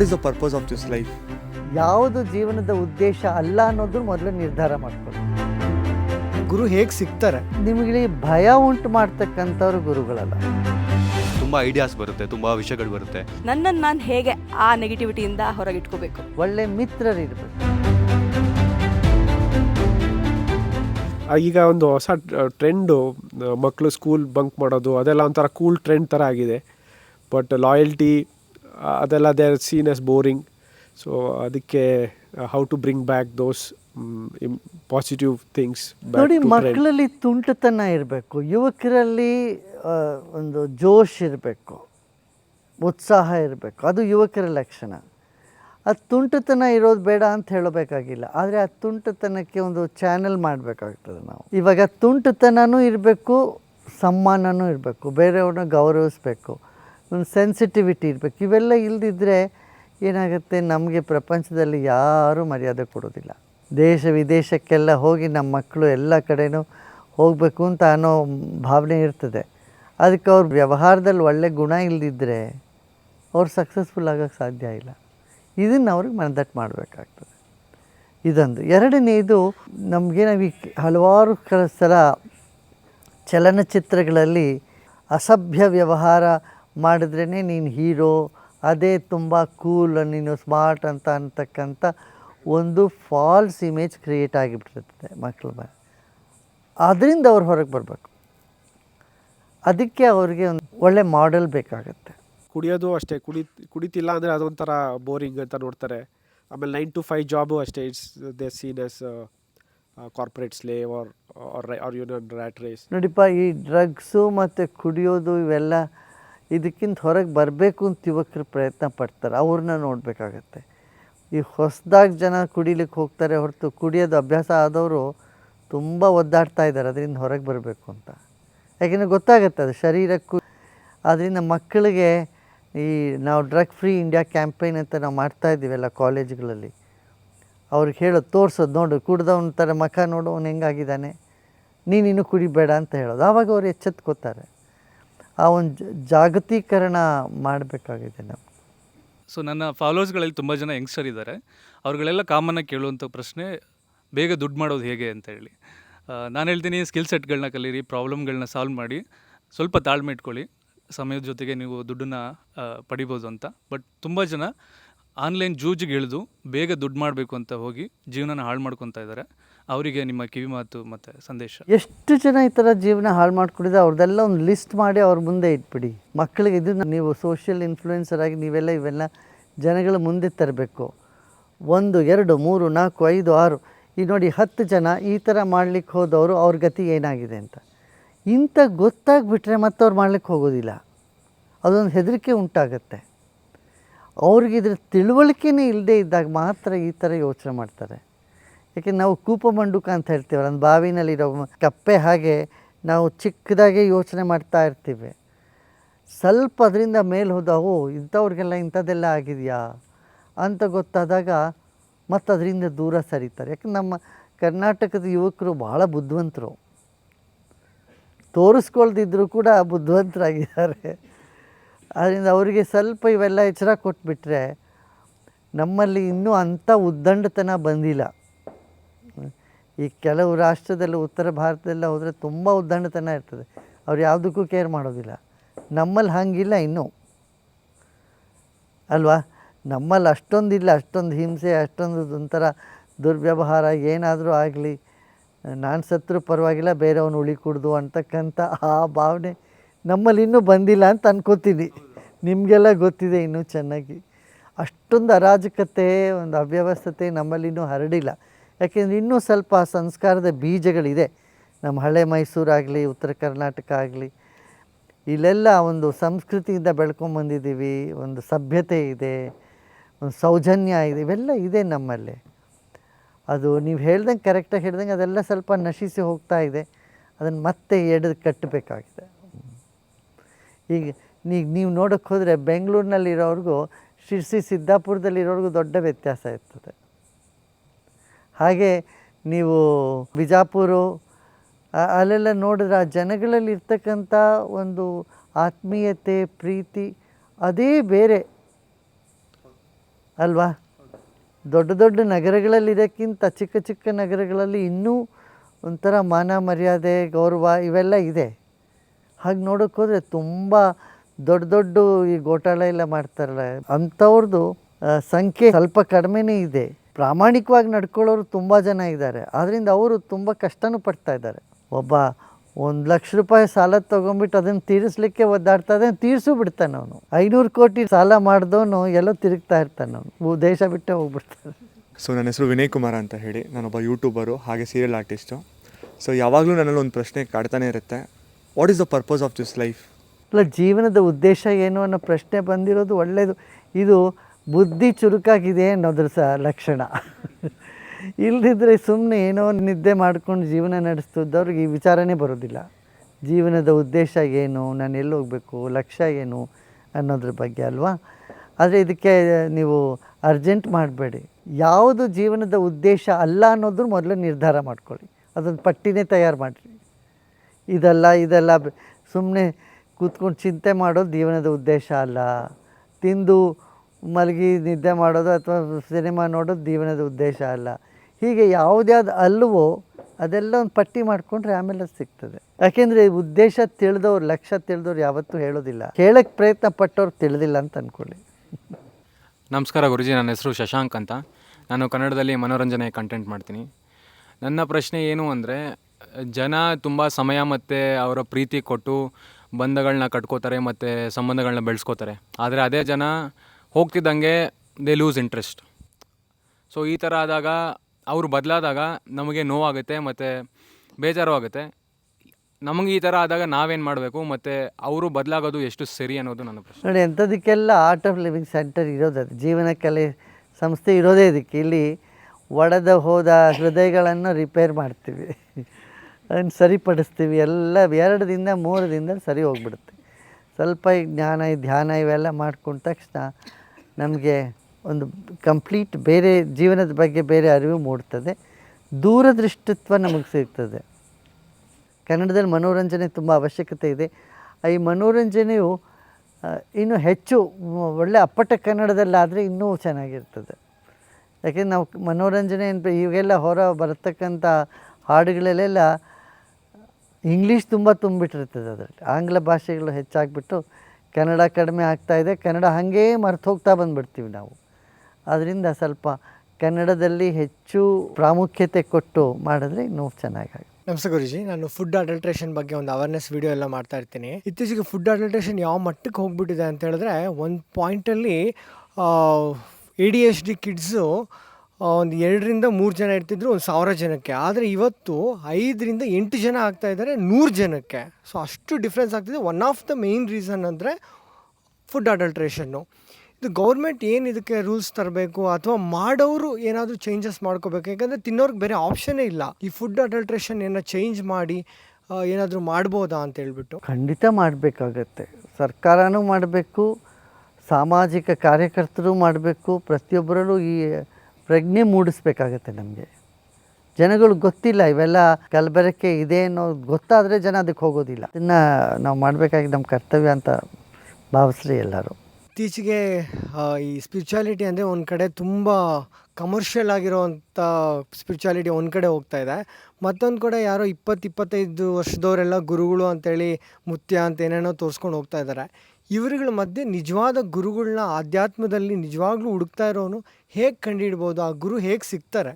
What is the purpose of this life ಯಾವುದು ಜೀವನದ ಉದ್ದೇಶ ಅಲ್ಲ ಅನ್ನೋದು ಮೊದಲು ನಿರ್ಧಾರ ಮಾಡ್ಕೊಳ್ಳಿ. ಗುರು ಹೇಗೆ ಸಿಗ್ತಾರೆ? ನಿಮಗೆ ಭಯ ಉಂಟು ಮಾಡ್ತಕ್ಕಂಥವ್ರು ಗುರುಗಳಲ್ಲ. ತುಂಬ ಐಡಿಯಾಸ್ ಬರುತ್ತೆ ತುಂಬ ವಿಷಯಗಳು ಬರುತ್ತೆ. ನನ್ನನ್ನು ನಾನು ಹೇಗೆ ಆ ನೆಗೆಟಿವಿಟಿಯಿಂದ ಹೊರಗಿಟ್ಕೋಬೇಕು? ಒಳ್ಳೆ ಮಿತ್ರರಿರ್ಬೇಕು. ಆ, ಈಗ ಒಂದು ಹೊಸ ಟ್ರೆಂಡು ಮಕ್ಕಳು ಸ್ಕೂಲ್ ಬಂಕ್ ಮಾಡೋದು ಅದೆಲ್ಲ ಒಂಥರ ಕೂಲ್ ಟ್ರೆಂಡ್ ಥರ ಆಗಿದೆ. ಬಟ್ ಲಾಯಲ್ಟಿ ಅದೆಲ್ಲ they are seen as boring. So ಅದಕ್ಕೆ how to bring back those positive things ನೋಡಿ ಮಕ್ಕಳಲ್ಲಿ ತುಂಟತನ ಇರಬೇಕು ಯುವಕರಲ್ಲಿ ಒಂದು ಜೋಶ್ ಇರಬೇಕು ಉತ್ಸಾಹ ಇರಬೇಕು ಅದು ಯುವಕರ ಲಕ್ಷಣ. ಅದು ತುಂಟತನ ಇರೋದು ಬೇಡ ಅಂತ ಹೇಳಬೇಕಾಗಿಲ್ಲ ಆದರೆ ಆ ತುಂಟತನಕ್ಕೆ ಒಂದು ಚಾನೆಲ್ ಮಾಡಬೇಕಾಗ್ತದೆ ನಾವು. ಇವಾಗ ತುಂಟತನನೂ ಇರಬೇಕು ಸಮ್ಮಾನನೂ ಇರಬೇಕು ಬೇರೆಯವ್ರನ್ನ ಗೌರವಿಸ್ಬೇಕು. ಒಂದು ಸೆನ್ಸಿಟಿವಿಟಿ ಇರಬೇಕು. ಇವೆಲ್ಲ ಇಲ್ಲದಿದ್ದರೆ ಏನಾಗುತ್ತೆ? ನಮಗೆ ಪ್ರಪಂಚದಲ್ಲಿ ಯಾರೂ ಮರ್ಯಾದೆ ಕೊಡೋದಿಲ್ಲ. ದೇಶ ವಿದೇಶಕ್ಕೆಲ್ಲ ಹೋಗಿ ನಮ್ಮ ಮಕ್ಕಳು ಎಲ್ಲ ಕಡೆನೂ ಹೋಗಬೇಕು ಅಂತ ಅನ್ನೋ ಭಾವನೆ ಇರ್ತದೆ. ಅದಕ್ಕೆ ಅವ್ರ ವ್ಯವಹಾರದಲ್ಲಿ ಒಳ್ಳೆ ಗುಣ ಇಲ್ಲದಿದ್ದರೆ ಅವ್ರು ಸಕ್ಸಸ್ಫುಲ್ ಆಗೋಕ್ಕೆ ಸಾಧ್ಯ ಇಲ್ಲ. ಇದನ್ನು ಅವ್ರಿಗೆ ಮನದಟ್ಟು ಮಾಡಬೇಕಾಗ್ತದೆ. ಇದೊಂದು. ಎರಡನೇದು ಈ ಹಲವಾರು ಸಲ ಚಲನಚಿತ್ರಗಳಲ್ಲಿ ಅಸಭ್ಯ ವ್ಯವಹಾರ ಮಾಡಿದ್ರೇ ನೀನು ಹೀರೋ ಅದೇ ತುಂಬ ಕೂಲ್ ನೀನು ಸ್ಮಾರ್ಟ್ ಅಂತ ಅಂತಕ್ಕಂಥ ಒಂದು ಫಾಲ್ಸ್ ಇಮೇಜ್ ಕ್ರಿಯೇಟ್ ಆಗಿಬಿಟ್ಟಿರ್ತದೆ ಮಕ್ಕಳ ಮೇಲೆ. ಅದರಿಂದ ಅವ್ರು ಹೊರಗೆ ಬರಬೇಕು. ಅದಕ್ಕೆ ಅವ್ರಿಗೆ ಒಂದು ಒಳ್ಳೆ ಮಾಡೆಲ್ ಬೇಕಾಗುತ್ತೆ. ಕುಡಿಯೋದು ಅಷ್ಟೇ ಕುಡಿ ಕುಡಿತಿಲ್ಲ ಅಂದರೆ ಅದೊಂಥರ ಬೋರಿಂಗ್ ಅಂತ ನೋಡ್ತಾರೆ. ಆಮೇಲೆ ನೈನ್ ಟು ಫೈವ್ ಜಾಬು ಅಷ್ಟೇ it's they seen as corporate slave or or union rat race ನೋಡಿಪ್ಪ ಈ ಡ್ರಗ್ಸು ಮತ್ತು ಕುಡಿಯೋದು ಇವೆಲ್ಲ ಇದಕ್ಕಿಂತ ಹೊರಗೆ ಬರಬೇಕು ಅಂತ ಯುವಕರು ಪ್ರಯತ್ನ ಪಡ್ತಾರೆ. ಅವ್ರನ್ನ ನೋಡಬೇಕಾಗತ್ತೆ. ಈ ಹೊಸದಾಗಿ ಜನ ಕುಡಿಲಿಕ್ಕೆ ಹೋಗ್ತಾರೆ ಹೊರತು ಕುಡಿಯೋದು ಅಭ್ಯಾಸ ಆದವರು ತುಂಬ ಒದ್ದಾಡ್ತಾ ಇದ್ದಾರೆ. ಅದರಿಂದ ಹೊರಗೆ ಬರಬೇಕು ಅಂತ. ಯಾಕೆಂದರೆ ಗೊತ್ತಾಗುತ್ತೆ ಅದು ಶರೀರಕ್ಕೂ, ಅದರಿಂದ ಮಕ್ಕಳಿಗೆ ಈ ನಾವು ಡ್ರಗ್ ಫ್ರೀ ಇಂಡಿಯಾ ಕ್ಯಾಂಪೇನ್ ಅಂತ ನಾವು ಮಾಡ್ತಾ ಇದ್ದೀವಲ್ಲ ಕಾಲೇಜ್ಗಳಲ್ಲಿ. ಅವ್ರಿಗೆ ಹೇಳೋದು, ತೋರಿಸೋದು, ನೋಡು, ಕುಡ್ದವನ ಥರ ಮಖ ನೋಡು, ಅವ್ನು ಹೆಂಗಾಗಿದ್ದಾನೆ? ಇನ್ನೂ ಕುಡಿಬೇಡ ಅಂತ ಹೇಳೋದು. ಆವಾಗ ಅವ್ರು ಎಚ್ಚೆತ್ಕೋತಾರೆ. ಆ ಒಂದು ಜಾಗತೀಕರಣ ಮಾಡಬೇಕಾಗಿದೆ ನಾವು ಸೊ ನನ್ನ ಫಾಲೋವರ್ಸ್ಗಳಲ್ಲಿ ತುಂಬ ಜನ ಯಂಗ್ಸ್ಟರ್ ಇದ್ದಾರೆ. ಅವ್ರುಗಳೆಲ್ಲ ಕಾಮನ್ನಾಗಿ ಕೇಳುವಂಥ ಪ್ರಶ್ನೆ, ಬೇಗ ದುಡ್ಡು ಮಾಡೋದು ಹೇಗೆ ಅಂತ ಹೇಳಿ. ನಾನು ಹೇಳ್ತೀನಿ ಸ್ಕಿಲ್ ಸೆಟ್ಗಳನ್ನ ಕಲೀರಿ ಪ್ರಾಬ್ಲಮ್ಗಳನ್ನ ಸಾಲ್ವ್ ಮಾಡಿ. ಸ್ವಲ್ಪ ತಾಳ್ಮೆ ಇಟ್ಕೊಳ್ಳಿ. ಸಮಯದ ಜೊತೆಗೆ ನೀವು ದುಡ್ಡನ್ನು ಪಡಿಬೋದು ಅಂತ. ಬಟ್ ತುಂಬ ಜನ ಆನ್ಲೈನ್ ಜೂಜಿಗೆ ಇಳಿದು ಬೇಗ ದುಡ್ಡು ಮಾಡಬೇಕು ಅಂತ ಹೋಗಿ ಜೀವನನ ಹಾಳು ಮಾಡ್ಕೊತಾ ಇದ್ದಾರೆ. ಅವರಿಗೆ ನಿಮ್ಮ ಕಿವಿ ಮಾತು ಮತ್ತು ಸಂದೇಶ. ಎಷ್ಟು ಜನ ಈ ಥರ ಜೀವನ ಹಾಳು ಮಾಡ್ಕೊಂಡಿದೆ ಅವ್ರದ್ದೆಲ್ಲ ಒಂದು ಲಿಸ್ಟ್ ಮಾಡಿ ಅವ್ರ ಮುಂದೆ ಇಟ್ಬಿಡಿ. ಮಕ್ಕಳಿಗೆ ಇದು ನೀವು ಸೋಷಿಯಲ್ ಇನ್ಫ್ಲೂಯೆನ್ಸರ್ ಆಗಿ ನೀವೆಲ್ಲ ಇವೆಲ್ಲ ಜನಗಳ ಮುಂದೆ ತರಬೇಕು. ಒಂದು, ಎರಡು, ಮೂರು, ನಾಲ್ಕು, ಐದು, ಆರು. ಈ ನೋಡಿ ಹತ್ತು ಜನ ಈ ಥರ ಮಾಡ್ಲಿಕ್ಕೆ ಹೋದವರು ಅವ್ರ ಗತಿ ಏನಾಗಿದೆ ಅಂತ. ಇಂಥ ಗೊತ್ತಾಗ್ಬಿಟ್ರೆ ಮತ್ತೆ ಅವ್ರು ಮಾಡ್ಲಿಕ್ಕೆ ಹೋಗೋದಿಲ್ಲ. ಅದೊಂದು ಹೆದರಿಕೆ ಉಂಟಾಗತ್ತೆ. ಅವ್ರಿಗೆ ಇದ್ರ ತಿಳುವಳಿಕೆನೇ ಇಲ್ಲದೆ ಇದ್ದಾಗ ಮಾತ್ರ ಈ ಥರ ಯೋಚನೆ ಮಾಡ್ತಾರೆ. ಯಾಕೆ ನಾವು ಕೂಪ ಮಂಡುಕ ಅಂತ ಹೇಳ್ತೀವಲ್ಲ, ಒಂದು ಬಾವಿನಲ್ಲಿರೋ ಕಪ್ಪೆ ಹಾಗೆ ನಾವು ಚಿಕ್ಕದಾಗೆ ಯೋಚನೆ ಮಾಡ್ತಾ ಇರ್ತೀವಿ. ಸ್ವಲ್ಪ ಅದರಿಂದ ಮೇಲೆ ಹೋದ, ಓ, ಇಂಥವ್ರಿಗೆಲ್ಲ ಇಂಥದ್ದೆಲ್ಲ ಆಗಿದೆಯಾ ಅಂತ ಗೊತ್ತಾದಾಗ ಮತ್ತು ಅದರಿಂದ ದೂರ ಸರಿತಾರೆ. ಯಾಕೆ ನಮ್ಮ ಕರ್ನಾಟಕದ ಯುವಕರು ಭಾಳ ಬುದ್ಧಿವಂತರು. ತೋರಿಸ್ಕೊಳ್ದಿದ್ರು ಕೂಡ ಬುದ್ಧಿವಂತರಾಗಿದ್ದಾರೆ. ಅದರಿಂದ ಅವರಿಗೆ ಸ್ವಲ್ಪ ಇವೆಲ್ಲ ಎಚ್ಚರ ಕೊಟ್ಬಿಟ್ರೆ ನಮ್ಮಲ್ಲಿ ಇನ್ನೂ ಅಂಥ ಉದ್ದಂಡತನ ಬಂದಿಲ್ಲ. ಈ ಕೆಲವು ರಾಷ್ಟ್ರದಲ್ಲಿ ಉತ್ತರ ಭಾರತದಲ್ಲ ಹೋದರೆ ತುಂಬ ಉದ್ದಂಡತನ ಇರ್ತದೆ. ಅವ್ರು ಯಾವುದಕ್ಕೂ ಕೇರ್ ಮಾಡೋದಿಲ್ಲ. ನಮ್ಮಲ್ಲಿ ಹಂಗಿಲ್ಲ ಇನ್ನೂ. ಅಲ್ವಾ? ನಮ್ಮಲ್ಲಿ ಅಷ್ಟೊಂದು ಇಲ್ಲ ಅಷ್ಟೊಂದು ಹಿಂಸೆ, ಅಷ್ಟೊಂದು ಒಂಥರ ದುರ್ವ್ಯವಹಾರ, ಏನಾದರೂ ಆಗಲಿ, ನಾನು ಸತ್ರು ಪರವಾಗಿಲ್ಲ, ಬೇರೆಯವನು ಉಳಿ ಕುಡ್ದು ಅಂತಕ್ಕಂಥ ಆ ಭಾವನೆ ನಮ್ಮಲ್ಲಿ ಇನ್ನೂ ಬಂದಿಲ್ಲ ಅಂತ ಅನ್ಕೋತೀನಿ. ನಿಮಗೆಲ್ಲ ಗೊತ್ತಿದೆ ಇನ್ನೂ ಚೆನ್ನಾಗಿ. ಅಷ್ಟೊಂದು ಅರಾಜಕತೆ, ಒಂದು ಅವ್ಯವಸ್ಥತೆ ನಮ್ಮಲ್ಲಿ ಇನ್ನೂ ಹರಡಿಲ್ಲ. ಯಾಕೆಂದರೆ ಇನ್ನೂ ಸ್ವಲ್ಪ ಸಂಸ್ಕಾರದ ಬೀಜಗಳಿದೆ. ನಮ್ಮ ಹಳೆ ಮೈಸೂರಾಗಲಿ, ಉತ್ತರ ಕರ್ನಾಟಕ ಆಗಲಿ, ಇಲ್ಲೆಲ್ಲ ಒಂದು ಸಂಸ್ಕೃತಿಯಿಂದ ಬೆಳ್ಕೊಂಬಂದಿದ್ದೀವಿ ಒಂದು ಸಭ್ಯತೆ ಇದೆ, ಒಂದು ಸೌಜನ್ಯ ಇದೆ, ಇವೆಲ್ಲ ಇದೆ ನಮ್ಮಲ್ಲಿ. ಅದು ನೀವು ಹೇಳ್ದಂಗೆ ಕರೆಕ್ಟಾಗಿ ಹೇಳ್ದಂಗೆ ಅದೆಲ್ಲ ಸ್ವಲ್ಪ ನಶಿಸಿ ಹೋಗ್ತಾ ಇದೆ. ಅದನ್ನು ಮತ್ತೆ ಎಡೆದು ಕಟ್ಟಬೇಕಾಗಿದೆ. ಈಗ ನೀವು ನೀವು ನೋಡೋಕ್ಕೆ ಹೋದರೆ ಬೆಂಗಳೂರಿನಲ್ಲಿರೋರ್ಗೂ ಶಿರ್ಸಿ, ಸಿದ್ದಾಪುರದಲ್ಲಿರೋರ್ಗೂ ದೊಡ್ಡ ವ್ಯತ್ಯಾಸ ಇರ್ತದೆ. ಹಾಗೆ ನೀವು ಬಿಜಾಪುರ ಅಲ್ಲೆಲ್ಲ ನೋಡಿದ್ರೆ ಆ ಜನಗಳಲ್ಲಿ ಇರ್ತಕ್ಕಂಥ ಒಂದು ಆತ್ಮೀಯತೆ, ಪ್ರೀತಿ, ಅದೇ ಬೇರೆ. ಅಲ್ವಾ? ದೊಡ್ಡ ದೊಡ್ಡ ನಗರಗಳಲ್ಲಿರೋಕ್ಕಿಂತ ಚಿಕ್ಕ ಚಿಕ್ಕ ನಗರಗಳಲ್ಲಿ ಇನ್ನೂ ಒಂಥರ ಮಾನ ಮರ್ಯಾದೆ, ಗೌರವ ಇವೆಲ್ಲ ಇದೆ. ಹಾಗೆ ನೋಡೋಕೆ ಹೋದರೆ ತುಂಬ ದೊಡ್ಡ ದೊಡ್ಡ ಈ ಗೋಟಾಳ ಎಲ್ಲ ಮಾಡ್ತಾರಲ್ಲ ಅಂಥವ್ರದ್ದು ಸಂಖ್ಯೆ ಸ್ವಲ್ಪ ಕಡಿಮೆನೇ ಇದೆ. ಪ್ರಾಮಾಣಿಕವಾಗಿ ನಡ್ಕೊಳ್ಳೋರು ತುಂಬ ಜನ ಇದ್ದಾರೆ. ಆದ್ದರಿಂದ ಅವರು ತುಂಬ ಕಷ್ಟನೂ ಪಡ್ತಾ ಇದ್ದಾರೆ. ಒಬ್ಬ ಒಂದು ಲಕ್ಷ ರೂಪಾಯಿ ಸಾಲ ತೊಗೊಂಬಿಟ್ಟು ಅದನ್ನು ತೀರಿಸ್ಲಿಕ್ಕೆ ಒದ್ದಾಡ್ತಾ ಇದ್ದಾನೆ ತೀರಿಸು ಬಿಡ್ತಾನೆ ಅವನು. ಐನೂರು ಕೋಟಿ ಸಾಲ ಮಾಡಿದವನು ಎಲ್ಲೋ ತಿರುಗ್ತಾ ಇರ್ತಾನೆ ಅವನು. ದೇಶ ಬಿಟ್ಟೇ ಹೋಗ್ಬಿಡ್ತಾನೆ. ಸೊ ನನ್ನ ಹೆಸರು ವಿನಯ್ ಕುಮಾರ್ ಅಂತ ಹೇಳಿ. ನಾನೊಬ್ಬ ಯೂಟ್ಯೂಬರು ಹಾಗೆ ಸೀರಿಯಲ್ ಆರ್ಟಿಸ್ಟು ಸೊ ಯಾವಾಗಲೂ ನನ್ನಲ್ಲಿ ಒಂದು ಪ್ರಶ್ನೆ ಕಾಡ್ತಾನೆ ಇರುತ್ತೆ. What is the purpose of this life ಅಲ್ಲ ಜೀವನದ ಉದ್ದೇಶ ಏನು ಅನ್ನೋ ಪ್ರಶ್ನೆ ಬಂದಿರೋದು ಒಳ್ಳೆಯದು ಇದು ಬುದ್ಧಿ ಚುರುಕಾಗಿದೆ ಅನ್ನೋದ್ರ ಸಹ ಲಕ್ಷಣ. ಇಲ್ಲದಿದ್ದರೆ ಸುಮ್ಮನೆ ಏನೋ ನಿದ್ದೆ ಮಾಡ್ಕೊಂಡು ಜೀವನ ನಡೆಸ್ತಿದ್ದವ್ರಿಗೆ ಈ ವಿಚಾರನೇ ಬರೋದಿಲ್ಲ. ಜೀವನದ ಉದ್ದೇಶ ಏನು, ನಾನು ಎಲ್ಲಿ ಹೋಗಬೇಕು, ಲಕ್ಷ್ಯ ಏನು ಅನ್ನೋದ್ರ ಬಗ್ಗೆ ಅಲ್ವಾ? ಆದರೆ ಇದಕ್ಕೆ ನೀವು ಅರ್ಜೆಂಟ್ ಮಾಡಬೇಡಿ. ಯಾವುದು ಜೀವನದ ಉದ್ದೇಶ ಅಲ್ಲ ಅನ್ನೋದ್ರ ಮೊದಲು ನಿರ್ಧಾರ ಮಾಡ್ಕೊಳ್ಳಿ. ಅದೊಂದು ಪಟ್ಟಿನೇ ತಯಾರು ಮಾಡಿರಿ. ಇದಲ್ಲ, ಇದೆಲ್ಲ ಸುಮ್ಮನೆ ಕೂತ್ಕೊಂಡು ಚಿಂತೆ ಮಾಡೋದು ಜೀವನದ ಉದ್ದೇಶ ಅಲ್ಲ. ತಿಂದು ಮಲಗಿ ನಿದ್ದೆ ಮಾಡೋದು ಅಥವಾ ಸಿನಿಮಾ ನೋಡೋದು ಜೀವನದ ಉದ್ದೇಶ ಅಲ್ಲ. ಹೀಗೆ ಯಾವುದ್ಯಾವ್ದು ಅಲ್ವೋ ಅದೆಲ್ಲ ಒಂದು ಪಟ್ಟಿ ಮಾಡಿಕೊಂಡ್ರೆ ಆಮೇಲೆ ಸಿಗ್ತದೆ. ಯಾಕೆಂದರೆ ಉದ್ದೇಶ ತಿಳಿದವ್ರು, ಲಕ್ಷ್ಯ ತಿಳಿದವ್ರು ಯಾವತ್ತೂ ಹೇಳೋದಿಲ್ಲ. ಕೇಳಕ್ಕೆ ಪ್ರಯತ್ನ ಪಟ್ಟವ್ರು ತಿಳಿದಿಲ್ಲ ಅಂತ ಅಂದ್ಕೊಳ್ಳಿ ನಮಸ್ಕಾರ ಗುರುಜಿ, ನನ್ನ ಹೆಸರು ಶಶಾಂಕ್ ಅಂತ. ನಾನು ಕನ್ನಡದಲ್ಲಿ ಮನೋರಂಜನೆ ಕಂಟೆಂಟ್ ಮಾಡ್ತೀನಿ. ನನ್ನ ಪ್ರಶ್ನೆ ಏನು ಅಂದರೆ, ಜನ ತುಂಬ ಸಮಯ ಮತ್ತು ಅವರ ಪ್ರೀತಿ ಕೊಟ್ಟು ಬಂಧಗಳನ್ನ ಕಟ್ಕೋತಾರೆ ಮತ್ತು ಸಂಬಂಧಗಳನ್ನ ಬೆಳೆಸ್ಕೋತಾರೆ. ಆದರೆ ಅದೇ ಜನ ಹೋಗ್ತಿದ್ದಂಗೆ ದೇ ಲೂಸ್ ಇಂಟ್ರೆಸ್ಟ್ ಸೊ ಈ ಥರ ಆದಾಗ, ಅವರು ಬದಲಾದಾಗ ನಮಗೆ ನೋವಾಗುತ್ತೆ ಮತ್ತು ಬೇಜಾರು ಆಗುತ್ತೆ. ನಮಗೆ ಈ ಥರ ಆದಾಗ ನಾವೇನು ಮಾಡಬೇಕು ಮತ್ತು ಅವರು ಬದಲಾಗೋದು ಎಷ್ಟು ಸರಿ ಅನ್ನೋದು ನನ್ನ ಪ್ರಶ್ನೆ. ನೋಡಿ, ಅಂಥದಕ್ಕೆಲ್ಲ ಆರ್ಟ್ ಆಫ್ ಲಿವಿಂಗ್ ಸೆಂಟರ್ ಇರೋದು ಅದು. ಜೀವನ ಕಲೆ ಸಂಸ್ಥೆ ಇರೋದೇ ಇದಕ್ಕೆ. ಇಲ್ಲಿ ಒಡೆದ ಹೋದ ಹೃದಯಗಳನ್ನು ರಿಪೇರ್ ಮಾಡ್ತೀವಿ. ಅದನ್ನು ಸರಿಪಡಿಸ್ತೀವಿ. ಎಲ್ಲ ಎರಡು ದಿನ ಮೂರು ದಿನದಲ್ಲಿ ಸರಿ ಹೋಗ್ಬಿಡುತ್ತೆ. ಸ್ವಲ್ಪ ಈ ಜ್ಞಾನ ಧ್ಯಾನ ಇವೆಲ್ಲ ಮಾಡ್ಕೊಂಡ ತಕ್ಷಣ ನಮಗೆ ಒಂದು ಕಂಪ್ಲೀಟ್ ಬೇರೆ ಜೀವನದ ಬಗ್ಗೆ ಬೇರೆ ಅರಿವು ಮೂಡ್ತದೆ. ದೂರದೃಷ್ಟಿತ್ವ ನಮಗೆ ಸಿಗ್ತದೆ. ಕನ್ನಡದಲ್ಲಿ ಮನೋರಂಜನೆ ತುಂಬ ಅವಶ್ಯಕತೆ ಇದೆ. ಈ ಮನೋರಂಜನೆಯು ಇನ್ನೂ ಹೆಚ್ಚು ಒಳ್ಳೆ ಅಪ್ಪಟ ಕನ್ನಡದಲ್ಲಾದರೆ ಇನ್ನೂ ಚೆನ್ನಾಗಿರ್ತದೆ. ಯಾಕೆಂದರೆ ನಾವು ಮನೋರಂಜನೆ ಅಂತ ಇವಾಗೆಲ್ಲ ಹೊರ ಬರತಕ್ಕಂಥ ಹಾಡುಗಳಲ್ಲೆಲ್ಲ ಇಂಗ್ಲೀಷ್ ತುಂಬ ತುಂಬಿಟ್ಟಿರ್ತದೆ ಅದರಲ್ಲಿ. ಆಂಗ್ಲ ಭಾಷೆಗಳು ಹೆಚ್ಚಾಗಿಬಿಟ್ಟು ಕನ್ನಡ ಕಡಿಮೆ ಆಗ್ತಾ ಇದೆ, ಕನ್ನಡ ಹಾಗೇ ಮರ್ತು ಹೋಗ್ತಾ ಬಂದುಬಿಡ್ತೀವಿ ನಾವು. ಅದರಿಂದ ಸ್ವಲ್ಪ ಕನ್ನಡದಲ್ಲಿ ಹೆಚ್ಚು ಪ್ರಾಮುಖ್ಯತೆ ಕೊಟ್ಟು ಮಾಡಿದ್ರೆ ಇನ್ನೂ ಚೆನ್ನಾಗಿ ನಮಸ್ತೆ ಗುರುಜಿ, ನಾನು ಫುಡ್ ಅಡಲ್ಟ್ರೇಷನ್ ಬಗ್ಗೆ ಒಂದು ಅವೇರ್ನೆಸ್ ವಿಡಿಯೋ ಎಲ್ಲ ಮಾಡ್ತಾ ಇರ್ತೀನಿ. ಇತ್ತೀಚೆಗೆ ಫುಡ್ ಅಡಲ್ಟ್ರೇಷನ್ ಯಾವ ಮಟ್ಟಕ್ಕೆ ಹೋಗ್ಬಿಟ್ಟಿದೆ ಅಂತ ಹೇಳಿದ್ರೆ ಒಂದು ಪಾಯಿಂಟಲ್ಲಿ A D H D kids ಒಂದು ಎರಡರಿಂದ ಮೂರು ಜನ ಇರ್ತಿದ್ರು, ಒಂದು ಸಾವಿರ ಜನಕ್ಕೆ. ಆದರೆ ಇವತ್ತು ಐದರಿಂದ ಎಂಟು ಜನ ಆಗ್ತಾ ಇದ್ದಾರೆ, ನೂರು ಜನಕ್ಕೆ. ಸೊ ಅಷ್ಟು ಡಿಫ್ರೆನ್ಸ್ ಆಗ್ತಿದೆ. One of the main reason ಅಂದರೆ ಫುಡ್ ಅಡಲ್ಟ್ರೇಷನ್ನು ಇದು ಗೌರ್ಮೆಂಟ್ ಏನು ಇದಕ್ಕೆ ರೂಲ್ಸ್ ತರಬೇಕು, ಅಥವಾ ಮಾಡೋರು ಏನಾದರೂ ಚೇಂಜಸ್ ಮಾಡ್ಕೋಬೇಕು? ಯಾಕಂದರೆ ತಿನ್ನೋರ್ಗೆ ಬೇರೆ ಆಪ್ಷನ್ನೇ ಇಲ್ಲ. ಈ ಫುಡ್ ಅಡಲ್ಟ್ರೇಷನ್ ಏನೋ ಚೇಂಜ್ ಮಾಡಿ ಏನಾದರೂ ಮಾಡ್ಬೋದಾ ಅಂತ ಹೇಳ್ಬಿಟ್ಟು. ಖಂಡಿತ ಮಾಡಬೇಕಾಗತ್ತೆ. ಸರ್ಕಾರನೂ ಮಾಡಬೇಕು, ಸಾಮಾಜಿಕ ಕಾರ್ಯಕರ್ತರು ಮಾಡಬೇಕು, ಪ್ರತಿಯೊಬ್ಬರಲ್ಲೂ ಈ ಪ್ರಜ್ಞೆ ಮೂಡಿಸ್ಬೇಕಾಗತ್ತೆ ನಮಗೆ. ಜನಗಳು ಗೊತ್ತಿಲ್ಲ ಇವೆಲ್ಲ ಕಲಬೆರಕೆ ಇದೆ ಅನ್ನೋದು ಗೊತ್ತಾದರೆ ಜನ ಅದಕ್ಕೆ ಹೋಗೋದಿಲ್ಲ. ಇದನ್ನು ನಾವು ಮಾಡಬೇಕಾಗಿ ನಮ್ಮ ಕರ್ತವ್ಯ ಅಂತ ಭಾವಿಸ್ರಿ ಎಲ್ಲರೂ. ಇತ್ತೀಚೆಗೆ ಈ ಸ್ಪಿರಿಚುಯಾಲಿಟಿ ಅಂದರೆ ಒಂದು ಕಡೆ ತುಂಬ ಕಮರ್ಷಿಯಲ್ ಆಗಿರೋವಂಥ ಸ್ಪಿರಿಚುಯಾಲಿಟಿ ಒಂದು ಕಡೆ ಹೋಗ್ತಾ ಇದೆ. ಮತ್ತೊಂದು ಕಡೆ ಯಾರೋ ಇಪ್ಪತ್ತು ಇಪ್ಪತ್ತೈದು ವರ್ಷದವರೆಲ್ಲ ಗುರುಗಳು ಅಂತೇಳಿ ಮುತ್ಯ ಅಂತ ಏನೇನೋ ತೋರಿಸ್ಕೊಂಡು ಹೋಗ್ತಾ ಇದ್ದಾರೆ. ಇವರುಗಳ ಮಧ್ಯೆ ನಿಜವಾದ ಗುರುಗಳನ್ನ ಆಧ್ಯಾತ್ಮದಲ್ಲಿ ನಿಜವಾಗ್ಲೂ ಹುಡುಕ್ತಾ ಇರೋನು ಹೇಗೆ ಕಂಡುಹಿಡ್ಬೋದು? ಆ ಗುರು ಹೇಗೆ ಸಿಗ್ತಾರೆ?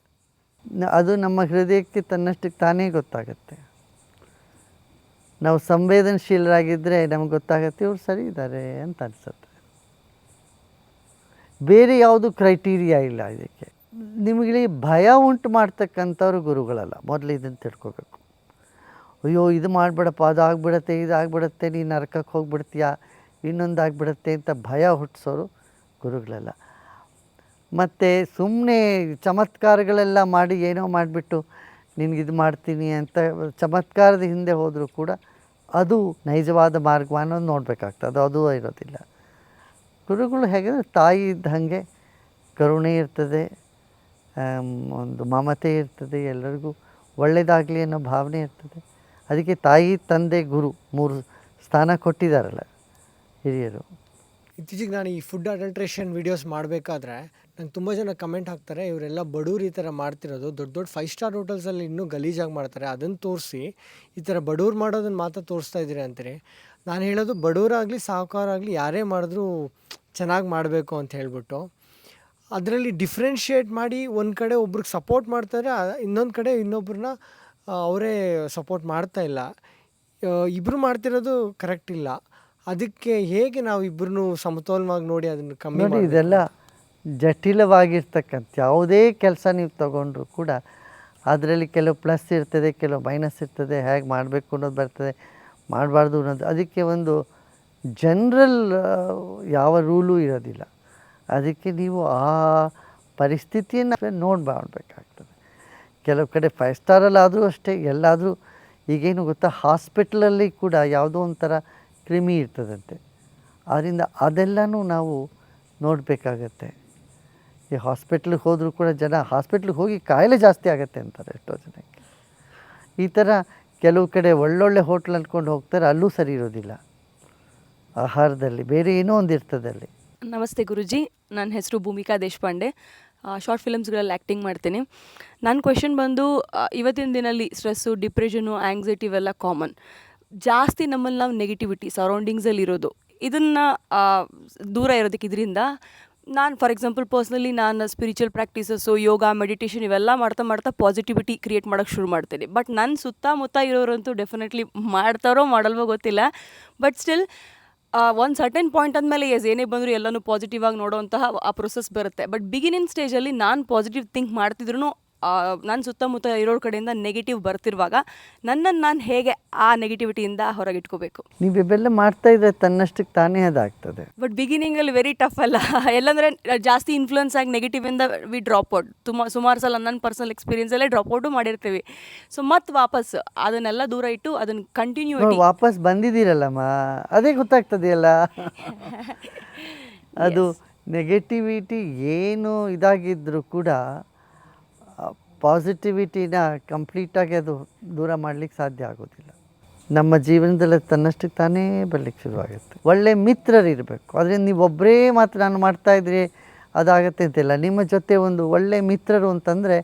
ಅದು ನಮ್ಮ ಹೃದಯಕ್ಕೆ ತನ್ನಷ್ಟಕ್ಕೆ ತಾನೇ ಗೊತ್ತಾಗುತ್ತೆ. ನಾವು ಸಂವೇದನಶೀಲರಾಗಿದ್ದರೆ ನಮ್ಗೆ ಗೊತ್ತಾಗತ್ತೆ ಇವ್ರು ಸರಿ ಇದ್ದಾರೆ ಅಂತ ಅನಿಸುತ್ತೆ. ಬೇರೆ ಯಾವುದು ಕ್ರೈಟೀರಿಯಾ ಇಲ್ಲ ಇದಕ್ಕೆ. ನಿಮಗೆ ಭಯ ಉಂಟು ಮಾಡ್ತಕ್ಕಂಥವ್ರು ಗುರುಗಳಲ್ಲ, ಮೊದಲು ಇದನ್ನು ತಿಳ್ಕೊಬೇಕು. ಅಯ್ಯೋ, ಇದು ಮಾಡಬೇಡಪ್ಪ ಅದು ಆಗ್ಬಿಡತ್ತೆ ಇದು ಆಗ್ಬಿಡತ್ತೆ ನೀನು ನರಕಕ್ಕೆ ಹೋಗ್ಬಿಡ್ತೀಯಾ? ಇನ್ನೊಂದು ಆಗ್ಬಿಡತ್ತೆ ಅಂತ ಭಯ ಹುಟ್ಟಿಸೋರು ಗುರುಗಳೆಲ್ಲ. ಮತ್ತು ಸುಮ್ಮನೆ ಚಮತ್ಕಾರಗಳೆಲ್ಲ ಮಾಡಿ ಏನೋ ಮಾಡಿಬಿಟ್ಟು ನಿನಗಿದು ಮಾಡ್ತೀನಿ ಅಂತ ಚಮತ್ಕಾರದ ಹಿಂದೆ ಹೋದರೂ ಕೂಡ ಅದು ನೈಜವಾದ ಮಾರ್ಗ ಅನ್ನೋದು ನೋಡಬೇಕಾಗ್ತದೆ, ಅದು ಅದು ಇರೋದಿಲ್ಲ. ಗುರುಗಳು ಹೇಗೆಂದರೆ ತಾಯಿ ಇದ್ದ ಹಾಗೆ ಕರುಣೆ ಇರ್ತದೆ ಒಂದು ಮಮತೆ ಇರ್ತದೆ, ಎಲ್ಲರಿಗೂ ಒಳ್ಳೆಯದಾಗಲಿ ಅನ್ನೋ ಭಾವನೆ ಇರ್ತದೆ. ಅದಕ್ಕೆ ತಾಯಿ ತಂದೆ ಗುರು ಮೂರು ಸ್ಥಾನ ಕೊಟ್ಟಿದ್ದಾರಲ್ಲ. ಹಿರಿಯರು. ಇತ್ತೀಚೆಗೆ ನಾನು ಈ ಫುಡ್ ಅಡಲ್ಟ್ರೇಷನ್ ವೀಡಿಯೋಸ್ ಮಾಡಬೇಕಾದ್ರೆ ನಂಗೆ ತುಂಬ ಜನ ಕಮೆಂಟ್ ಹಾಕ್ತಾರೆ, ಇವರೆಲ್ಲ ಬಡವ್ರು ಈ ಥರ ಮಾಡ್ತಿರೋದು. ದೊಡ್ಡ ದೊಡ್ಡ ಫೈವ್ ಸ್ಟಾರ್ ಹೋಟೆಲ್ಸಲ್ಲಿ ಇನ್ನೂ ಗಲೀಜಾಗಿ ಮಾಡ್ತಾರೆ. ಅದನ್ನು ತೋರಿಸಿ, ಈ ಥರ ಬಡವ್ರು ಮಾಡೋದನ್ನು ಮಾತ್ರ ತೋರಿಸ್ತಾ ಇದ್ದೀರಿ ಅಂತೀರಿ? ನಾನು ಹೇಳೋದು, ಬಡವರಾಗಲಿ, ಸಾಹುಕಾರಾಗಲಿ, ಯಾರೇ ಮಾಡಿದ್ರೂ ಚೆನ್ನಾಗಿ ಮಾಡಬೇಕು ಅಂತ ಹೇಳ್ಬಿಟ್ಟು. ಅದರಲ್ಲಿ ಡಿಫ್ರೆನ್ಷಿಯೇಟ್ ಮಾಡಿ ಒಂದು ಕಡೆ ಒಬ್ರಿಗೆ ಸಪೋರ್ಟ್ ಮಾಡ್ತಾರೆ ಇನ್ನೊಂದು ಕಡೆ ಇನ್ನೊಬ್ರನ್ನ ಅವರೇ ಸಪೋರ್ಟ್ ಮಾಡ್ತಾ ಇಲ್ಲ. ಇಬ್ಬರು ಮಾಡ್ತಿರೋದು ಕರೆಕ್ಟ್ ಇಲ್ಲ. ಅದಕ್ಕೆ ಹೇಗೆ ನಾವು ಇಬ್ಬರನ್ನು ಸಮತೋಲನವಾಗಿ ನೋಡಿ ಅದನ್ನು ಕಮ್ಮಿ ನೋಡಿ? ಇದೆಲ್ಲ ಜಟಿಲವಾಗಿರ್ತಕ್ಕಂಥ ಯಾವುದೇ ಕೆಲಸ ನೀವು ತಗೊಂಡ್ರು ಕೂಡ ಅದರಲ್ಲಿ ಕೆಲವು ಪ್ಲಸ್ ಇರ್ತದೆ ಕೆಲವು ಮೈನಸ್ ಇರ್ತದೆ ಹೇಗೆ ಮಾಡಬೇಕು ಅನ್ನೋದು ಬರ್ತದೆ ಮಾಡಬಾರ್ದು ಅನ್ನೋದು. ಅದಕ್ಕೆ ಒಂದು ಜನ್ರಲ್ ಯಾವ ರೂಲು ಇರೋದಿಲ್ಲ. ಅದಕ್ಕೆ ನೀವು ಆ ಪರಿಸ್ಥಿತಿಯನ್ನು ನೋಡಿ ಮಾಡಬೇಕಾಗ್ತದೆ ಕೆಲವು ಕಡೆ ಫೈವ್ ಸ್ಟಾರಲ್ಲಾದರೂ ಅಷ್ಟೇ ಎಲ್ಲಾದರೂ ಈಗೇನು ಗೊತ್ತಾ ಹಾಸ್ಪಿಟ್ಲಲ್ಲಿ ಕೂಡ ಯಾವುದೋ ಒಂಥರ ಕ್ರಿಮಿ ಇರ್ತದಂತೆ. ಆದ್ದರಿಂದ ಅದೆಲ್ಲನೂ ನಾವು ನೋಡಬೇಕಾಗತ್ತೆ. ಈ ಹಾಸ್ಪಿಟ್ಲಿಗೆ ಹೋದರೂ ಕೂಡ ಜನ ಹಾಸ್ಪಿಟ್ಲಿಗೆ ಹೋಗಿ ಕಾಯಿಲೆ ಜಾಸ್ತಿ ಆಗುತ್ತೆ ಅಂತಾರೆ ಎಷ್ಟೋ ಜನಕ್ಕೆ. ಈ ಥರ ಕೆಲವು ಕಡೆ ಒಳ್ಳೊಳ್ಳೆ ಹೋಟ್ಲ್ ಅಂದ್ಕೊಂಡು ಹೋಗ್ತಾರೆ, ಅಲ್ಲೂ ಸರಿ ಇರೋದಿಲ್ಲ. ಆಹಾರದಲ್ಲಿ, ಬೇರೆ ಏನೋ ಒಂದು ಇರ್ತದೆ ಅಲ್ಲಿ ನಮಸ್ತೆ ಗುರುಜಿ ನನ್ನ ಹೆಸರು ಭೂಮಿಕಾ ದೇಶಪಾಂಡೆ. ಶಾರ್ಟ್ ಫಿಲಮ್ಸ್ಗಳಲ್ಲಿ ಆ್ಯಕ್ಟಿಂಗ್ ಮಾಡ್ತೀನಿ. ನನ್ನ ಕ್ವೆಶನ್ ಬಂದು ಇವತ್ತಿನ ದಿನಲ್ಲಿ ಸ್ಟ್ರೆಸ್ಸು ಡಿಪ್ರೆಷನು ಆ್ಯಂಗ್ಸೈಟಿ ಇವೆಲ್ಲ ಕಾಮನ್. ಜಾಸ್ತಿ ನಮ್ಮಲ್ಲಿ ನಾವು ನೆಗೆಟಿವಿಟಿ ಸರೌಂಡಿಂಗ್ಸಲ್ಲಿ ಇರೋದು. ಇದನ್ನು ದೂರ ಇರೋದಕ್ಕೆ ಇದರಿಂದ ನಾನು ಫಾರ್ ಎಕ್ಸಾಂಪಲ್ ಪರ್ಸ್ನಲಿ ನಾನು ಸ್ಪಿರಿಚುವಲ್ ಪ್ರಾಕ್ಟೀಸಸ್ಸು ಯೋಗ ಮೆಡಿಟೇಷನ್ ಇವೆಲ್ಲ ಮಾಡ್ತಾ ಮಾಡ್ತಾ ಪಾಸಿಟಿವಿಟಿ ಕ್ರಿಯೇಟ್ ಮಾಡೋಕ್ಕೆ ಶುರು ಮಾಡ್ತೀನಿ. ಬಟ್ ನನ್ನ ಸುತ್ತಮುತ್ತ ಇರೋರಂತೂ ಡೆಫಿನೆಟ್ಲಿ ಮಾಡ್ತಾರೋ ಮಾಡಲ್ವೋ ಗೊತ್ತಿಲ್ಲ. ಬಟ್ ಸ್ಟಿಲ್ ಒಂದು ಸರ್ಟನ್ ಪಾಯಿಂಟ್ ಅಂದಮೇಲೆ ಎಸ್ ಏನೇ ಬಂದರೂ ಎಲ್ಲನೂ ಪಾಸಿಟಿವ್ ಆಗಿ ನೋಡೋವಂತಹ ಆ ಪ್ರೊಸೆಸ್ ಬರುತ್ತೆ. ಬಟ್ ಬಿಗಿನಿಂಗ್ ಸ್ಟೇಜಲ್ಲಿ ನಾನು ಪಾಸಿಟಿವ್ ಥಿಂಕ್ ಮಾಡ್ತಿದ್ರು ನನ್ನ ಸುತ್ತಮುತ್ತ ಇರೋ ಕಡೆಯಿಂದ ನೆಗೆಟಿವ್ ಬರ್ತಿರುವಾಗ ನನ್ನನ್ನು ನಾನು ಹೇಗೆ ಆ ನೆಗೆಟಿವಿಟಿಯಿಂದ ಹೊರಗಿಟ್ಕೋಬೇಕು? ನೀವು ಇವೆಲ್ಲ ಮಾಡ್ತಾ ಇದ್ರೆ ತನ್ನಷ್ಟಕ್ಕೆ ತಾನೇ ಅದಾಗ್ತದೆ. ಬಟ್ ಬಿಗಿನಿಂಗಲ್ಲಿ ವೆರಿ ಟಫ್ ಅಲ್ಲ. ಎಲ್ಲಂದ್ರೆ ಜಾಸ್ತಿ ಇನ್ಫ್ಲುಯೆನ್ಸ್ ಆಗಿ ನೆಗೆಟಿವಿಂದ ವಿ ಡ್ರಾಪ್ ಔಟ್ ತುಂಬ ಸುಮಾರು ಸಲ ನನ್ನ ಪರ್ಸನಲ್ ಎಕ್ಸ್ಪೀರಿಯನ್ಸಲ್ಲೇ ಡ್ರಾಪ್ ಔಟು ಮಾಡಿರ್ತೀವಿ. ಸೊ ಮತ್ತೆ ವಾಪಸ್ ಅದನ್ನೆಲ್ಲ ದೂರ ಇಟ್ಟು ಅದನ್ನು ಕಂಟಿನ್ಯೂ ವಾಪಸ್ ಬಂದಿದ್ದೀರಲ್ಲಮ್ಮ. ಅದೇ ಗೊತ್ತಾಗ್ತದೆಯಲ್ಲ? ಅದು ನೆಗೆಟಿವಿಟಿ ಏನು ಇದಾಗಿದ್ರೂ ಕೂಡ ಪಾಸಿಟಿವಿಟಿನ ಕಂಪ್ಲೀಟಾಗಿ ಅದು ದೂರ ಮಾಡಲಿಕ್ಕೆ ಸಾಧ್ಯ ಆಗೋದಿಲ್ಲ. ನಮ್ಮ ಜೀವನದಲ್ಲಿ ತನ್ನಷ್ಟಕ್ಕೆ ತಾನೇ ಬರಲಿಕ್ಕೆ ಶುರುವಾಗುತ್ತೆ. ಒಳ್ಳೆ ಮಿತ್ರರು ಇರಬೇಕು. ಅದರಿಂದ ನೀವು ಒಬ್ಬರೇ ಮಾತ್ರ ನಾನು ಮಾಡ್ತಾಯಿದ್ರೆ ಅದಾಗತ್ತೆ ಅಂತಿಲ್ಲ. ನಿಮ್ಮ ಜೊತೆ ಒಂದು ಒಳ್ಳೆ ಮಿತ್ರರು ಅಂತಂದರೆ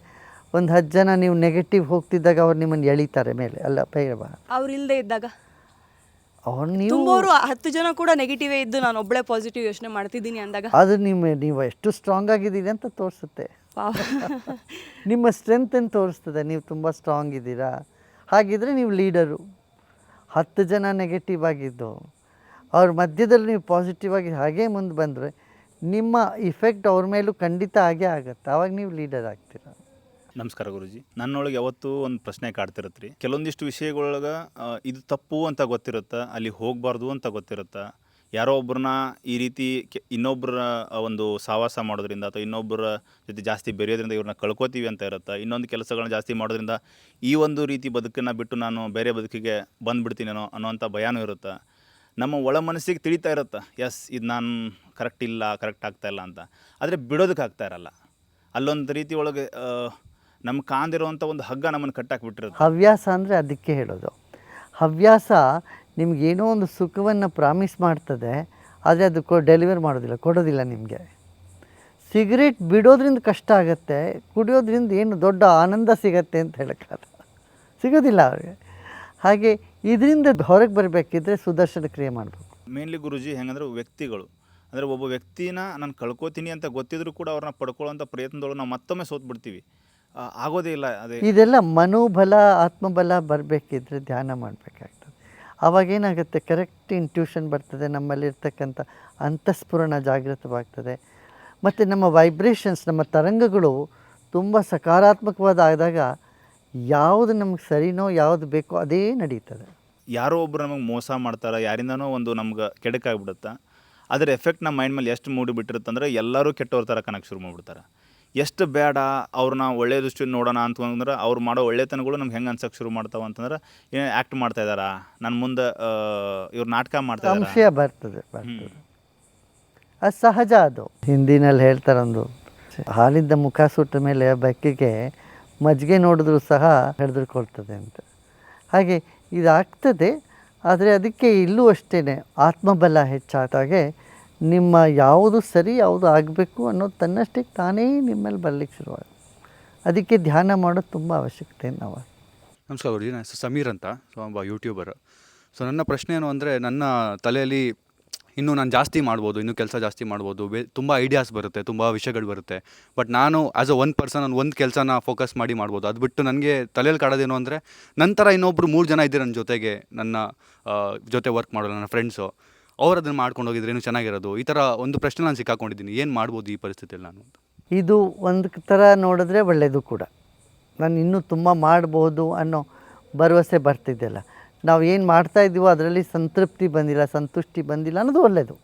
ಒಂದು ಹತ್ತು ಜನ ನೀವು ನೆಗೆಟಿವ್ ಹೋಗ್ತಿದ್ದಾಗ ಅವ್ರು ನಿಮ್ಮನ್ನು ಎಳಿತಾರೆ ಮೇಲೆ. ಅಲ್ಲ ಬೇಡ ಅವ್ರು ಇಲ್ಲದೆ ಇದ್ದಾಗ? ಅವ್ರು ನೀವು ತುಂಬವರು ಹತ್ತು ಜನ ಕೂಡ ನೆಗೆಟಿವೇ ಇದ್ದು ನಾನು ಒಬ್ಬಳೇ ಪಾಸಿಟಿವ್ ಯೋಚನೆ ಮಾಡ್ತಿದ್ದೀನಿ ಅಂದಾಗ? ಅದು ನಿಮ್ಮ ನೀವು ಎಷ್ಟು ಸ್ಟ್ರಾಂಗ್ ಆಗಿದ್ದೀರಿ ಅಂತ ತೋರಿಸುತ್ತೆ. ನಿಮ್ಮ ಸ್ಟ್ರೆಂತನ್ನು ತೋರಿಸ್ತದೆ? ನೀವು ತುಂಬ ಸ್ಟ್ರಾಂಗ್ ಇದ್ದೀರಾ? ಹಾಗಿದ್ರೆ ನೀವು ಲೀಡರು ಹತ್ತು ಜನ ನೆಗೆಟಿವ್ ಆಗಿದ್ದು ಅವ್ರ ಮಧ್ಯದಲ್ಲಿ ನೀವು ಪಾಸಿಟಿವ್ ಆಗಿ ಹಾಗೇ ಮುಂದೆ ಬಂದರೆ ನಿಮ್ಮ ಇಫೆಕ್ಟ್ ಅವ್ರ ಮೇಲೂ ಖಂಡಿತ ಆಗೇ ಆಗುತ್ತೆ. ಆವಾಗ ನೀವು ಲೀಡರ್ ಆಗ್ತೀರಾ? ನಮಸ್ಕಾರ ಗುರುಜಿ. ನನ್ನೊಳಗೆ ಯಾವತ್ತೂ ಒಂದು ಪ್ರಶ್ನೆ ಕಾಡ್ತಿರತ್ತೆ ರೀ ಕೆಲವೊಂದಿಷ್ಟು ವಿಷಯಗಳೊಳಗೆ ಇದು ತಪ್ಪು ಅಂತ ಗೊತ್ತಿರುತ್ತೆ? ಅಲ್ಲಿ ಹೋಗಬಾರ್ದು ಅಂತ ಗೊತ್ತಿರುತ್ತೆ? ಯಾರೋ ಒಬ್ಬರನ್ನ ಈ ರೀತಿ ಇನ್ನೊಬ್ಬರ ಒಂದು ಸಹವಾಸ ಮಾಡೋದ್ರಿಂದ ಅಥವಾ ಇನ್ನೊಬ್ಬರ ಜೊತೆ ಜಾಸ್ತಿ ಬೆರೆಯೋದ್ರಿಂದ ಇವ್ರನ್ನ ಕಳ್ಕೊತೀವಿ ಅಂತ ಇರುತ್ತೆ? ಇನ್ನೊಂದು ಕೆಲಸಗಳನ್ನ ಜಾಸ್ತಿ ಮಾಡೋದ್ರಿಂದ ಈ ಒಂದು ರೀತಿ ಬದುಕನ್ನು ಬಿಟ್ಟು ನಾನು ಬೇರೆ ಬದುಕಿಗೆ ಬಂದುಬಿಡ್ತೀನೇನೋ ಅನ್ನೋಂಥ ಭಯನೂ ಇರುತ್ತೆ? ನಮ್ಮ ಒಳ ಮನಸ್ಸಿಗೆ ತಿಳಿತಾ ಇರುತ್ತೆ? ಎಸ್ ಇದು ನಾನು ಕರೆಕ್ಟ್ ಇಲ್ಲ, ಕರೆಕ್ಟ್ ಆಗ್ತಾ ಇಲ್ಲ ಅಂತ. ಆದರೆ ಬಿಡೋದಕ್ಕೆ ಆಗ್ತಾ ಇರಲ್ಲ. ಅಲ್ಲೊಂದು ರೀತಿ ಒಳಗೆ ನಮ್ಮ ಕಾಂದಿರುವಂಥ ಒಂದು ಹಗ್ಗ ನಮ್ಮನ್ನು ಕಟ್ಟಾಕ್ಬಿಟ್ಟಿರುತ್ತೆ ಹವ್ಯಾಸ ಅಂದರೆ ಅದಕ್ಕೆ ಹೇಳೋದು. ಹವ್ಯಾಸ ನಿಮಗೇನೋ ಒಂದು ಸುಖವನ್ನು ಪ್ರಾಮಿಸ್ ಮಾಡ್ತದೆ ಆದರೆ ಅದು ಕೊ ಡೆಲಿವರ್ ಮಾಡೋದಿಲ್ಲ ಕೊಡೋದಿಲ್ಲ ನಿಮಗೆ. ಸಿಗರೇಟ್ ಬಿಡೋದ್ರಿಂದ ಕಷ್ಟ ಆಗುತ್ತೆ ಕುಡಿಯೋದ್ರಿಂದ ಏನು ದೊಡ್ಡ ಆನಂದ ಸಿಗತ್ತೆ ಅಂತ ಹೇಳೋಕ್ಕಾಗಲ್ಲ ಸಿಗೋದಿಲ್ಲ ಅವ್ರಿಗೆ. ಹಾಗೆ ಇದರಿಂದ ಹೊರಗೆ ಬರಬೇಕಿದ್ರೆ ಸುದರ್ಶನ ಕ್ರಿಯೆ ಮಾಡಬೇಕು. ಮೇನ್ಲಿ ಗುರುಜಿ ಹೆಂಗಂದ್ರೆ ವ್ಯಕ್ತಿಗಳು. ಅಂದರೆ ಒಬ್ಬ ವ್ಯಕ್ತಿನ ನಾನು ಕಳ್ಕೊತೀನಿ ಅಂತ ಗೊತ್ತಿದ್ರು ಕೂಡ ಅವ್ರನ್ನ ಪಡ್ಕೊಳ್ಳೋಂಥ ಪ್ರಯತ್ನದೊಳಗೆ ನಾವು ಮತ್ತೊಮ್ಮೆ ಸೋತ್ ಬಿಡ್ತೀವಿ. ಆಗೋದೇ ಇಲ್ಲ ಅದೇ. ಇದೆಲ್ಲ ಮನೋಬಲ ಆತ್ಮಬಲ ಬರಬೇಕಿದ್ರೆ ಧ್ಯಾನ ಮಾಡಬೇಕಾಗ್ತದೆ. ಆವಾಗ ಏನಾಗುತ್ತೆ ಕರೆಕ್ಟ್ ಇಂಟ್ಯೂಷನ್ ಬರ್ತದೆ, ನಮ್ಮಲ್ಲಿರ್ತಕ್ಕಂಥ ಅಂತಃಸ್ಫುರಣ ಜಾಗೃತವಾಗ್ತದೆ. ಮತ್ತು ನಮ್ಮ ವೈಬ್ರೇಷನ್ಸ್ ನಮ್ಮ ತರಂಗಗಳು ತುಂಬ ಸಕಾರಾತ್ಮಕವಾದ ಆದಾಗ ಯಾವುದು ನಮ್ಗೆ ಸರಿನೋ, ಯಾವುದು ಬೇಕೋ ಅದೇ ನಡೀತದೆ. ಯಾರೋ ಒಬ್ಬರು ನಮಗೆ ಮೋಸ ಮಾಡ್ತಾರೆ, ಯಾರಿಂದನೋ ಒಂದು ನಮ್ಗೆ ಕೆಡಕಾಗ್ಬಿಡುತ್ತೆ, ಅದರ ಎಫೆಕ್ಟ್ ನಮ್ಮ ಮೈಂಡ್ ಮೇಲೆ ಎಷ್ಟು ಮೂಡಿಬಿಟ್ಟಿರುತ್ತಂದ್ರೆ ಬಿಟ್ಟಿರುತ್ತೆ ಎಲ್ಲರೂ ಕೆಟ್ಟವ್ರ ಥರ ಕನಕ್ಕೆ ಶುರು ಮಾಡಿಬಿಡ್ತಾರೆ. ಎಷ್ಟು ಬೇಡ ಅವ್ರನ್ನ ಒಳ್ಳೆ ದೃಷ್ಟಿಯಿಂದ ನೋಡೋಣ ಅಂತಂದ್ರೆ ಅವ್ರು ಮಾಡೋ ಒಳ್ಳೆತನಗಳು ನಮ್ಗೆ ಹೆಂಗೆ ಅನ್ಸಕ್ಕೆ ಶುರು ಮಾಡ್ತಾವೆ ಅಂತಂದ್ರೆ ಏನು ಆ್ಯಕ್ಟ್ ಮಾಡ್ತಾ ಇದ್ದಾರಾ ನನ್ನ ಮುಂದೆ ಇವ್ರು ನಾಟಕ ಮಾಡ್ತಾ ಸಂಶಯ ಬರ್ತದೆ ಬರ್ತದೆ. ಅದು ಸಹಜ ಅದು. ಹಿಂದಿನಲ್ಲಿ ಹೇಳ್ತಾರೊಂದು ಹಾಲಿದ್ದ ಮುಖ ಸುಟ್ಟ ಮೇಲೆ ಬೆಕ್ಕಿಗೆ ಮಜ್ಜಿಗೆ ನೋಡಿದ್ರು ಸಹ ಹಿಡಿದುಕೊಳ್ತದೆ ಅಂತ. ಹಾಗೆ ಇದಾಗ್ತದೆ, ಆದರೆ ಅದಕ್ಕೆ ಇಲ್ಲೂ ಅಷ್ಟೇ ಆತ್ಮಬಲ ಹೆಚ್ಚಾದಾಗೆ ನಿಮ್ಮ ಯಾವುದು ಸರಿ, ಯಾವುದು ಆಗಬೇಕು ಅನ್ನೋದು ತನ್ನಷ್ಟಕ್ಕೆ ತಾನೇ ನಿಮ್ಮಲ್ಲಿ ಬರಲಿಕ್ಕೆ ಶುರುವಾಗ. ಅದಕ್ಕೆ ಧ್ಯಾನ ಮಾಡೋದು ತುಂಬ ಅವಶ್ಯಕತೆ ನಾವು. ನಮಸ್ಕಾರ ಗುರುಜಿ ಹೆಸರು ಸಮೀರ್ ಅಂತ, ಸೊ ಒಬ್ಬ ಯೂಟ್ಯೂಬರ್ ಸೊ ನನ್ನ ಪ್ರಶ್ನೆ ಏನು ಅಂದರೆ, ನನ್ನ ತಲೆಯಲ್ಲಿ ಇನ್ನೂ ನಾನು ಜಾಸ್ತಿ ಮಾಡ್ಬೋದು, ಇನ್ನೂ ಕೆಲಸ ಜಾಸ್ತಿ ಮಾಡ್ಬೋದು, ಬೇ, ತುಂಬ ಐಡಿಯಾಸ್ ಬರುತ್ತೆ, ತುಂಬ ವಿಷಯಗಳು ಬರುತ್ತೆ. ಬಟ್ ನಾನು ಆ್ಯಸ್ ಅ ಒನ್ ಪರ್ಸನ್ ನಾನು ಒಂದು ಕೆಲಸನ ಫೋಕಸ್ ಮಾಡಿ ಮಾಡ್ಬೋದು. ಅದು ಬಿಟ್ಟು ನನಗೆ ತಲೆಯಲ್ಲಿ ಕಾಡೋದೇನು ಅಂದರೆ, ನಂತರ ಇನ್ನೊಬ್ಬರು ಮೂರು ಜನ ಇದ್ದಾರೆ ನನ್ನ ಜೊತೆಗೆ, ನನ್ನ ಜೊತೆ ವರ್ಕ್ ಮಾಡೋದು ನನ್ನ ಫ್ರೆಂಡ್ಸು ಅವ್ರು ಅದನ್ನು ಮಾಡ್ಕೊಂಡು ಹೋಗಿದ್ರೆ ಏನು ಚೆನ್ನಾಗಿರೋದು? ಈ ಥರ ಒಂದು ಪ್ರಶ್ನೆ ನಾನು ಸಿಕ್ಕಾಕೊಂಡಿದ್ದೀನಿ. ಏನು ಮಾಡ್ಬೋದು ಈ ಪರಿಸ್ಥಿತಿಯಲ್ಲಿ ನಾನು ಇದು ಒಂದು ಥರ ನೋಡಿದ್ರೆ ಒಳ್ಳೆಯದು ಕೂಡ. ನಾನು ಇನ್ನೂ ತುಂಬ ಮಾಡ್ಬೋದು ಅನ್ನೋ ಭರವಸೆ ಬರ್ತಿದ್ದೆಲ್ಲ ನಾವು ಏನು ಮಾಡ್ತಾ ಇದ್ದೀವೋ ಅದರಲ್ಲಿ ಸಂತೃಪ್ತಿ ಬಂದಿಲ್ಲ, ಸಂತುಷ್ಟಿ ಬಂದಿಲ್ಲ ಅನ್ನೋದು ಒಳ್ಳೆಯದು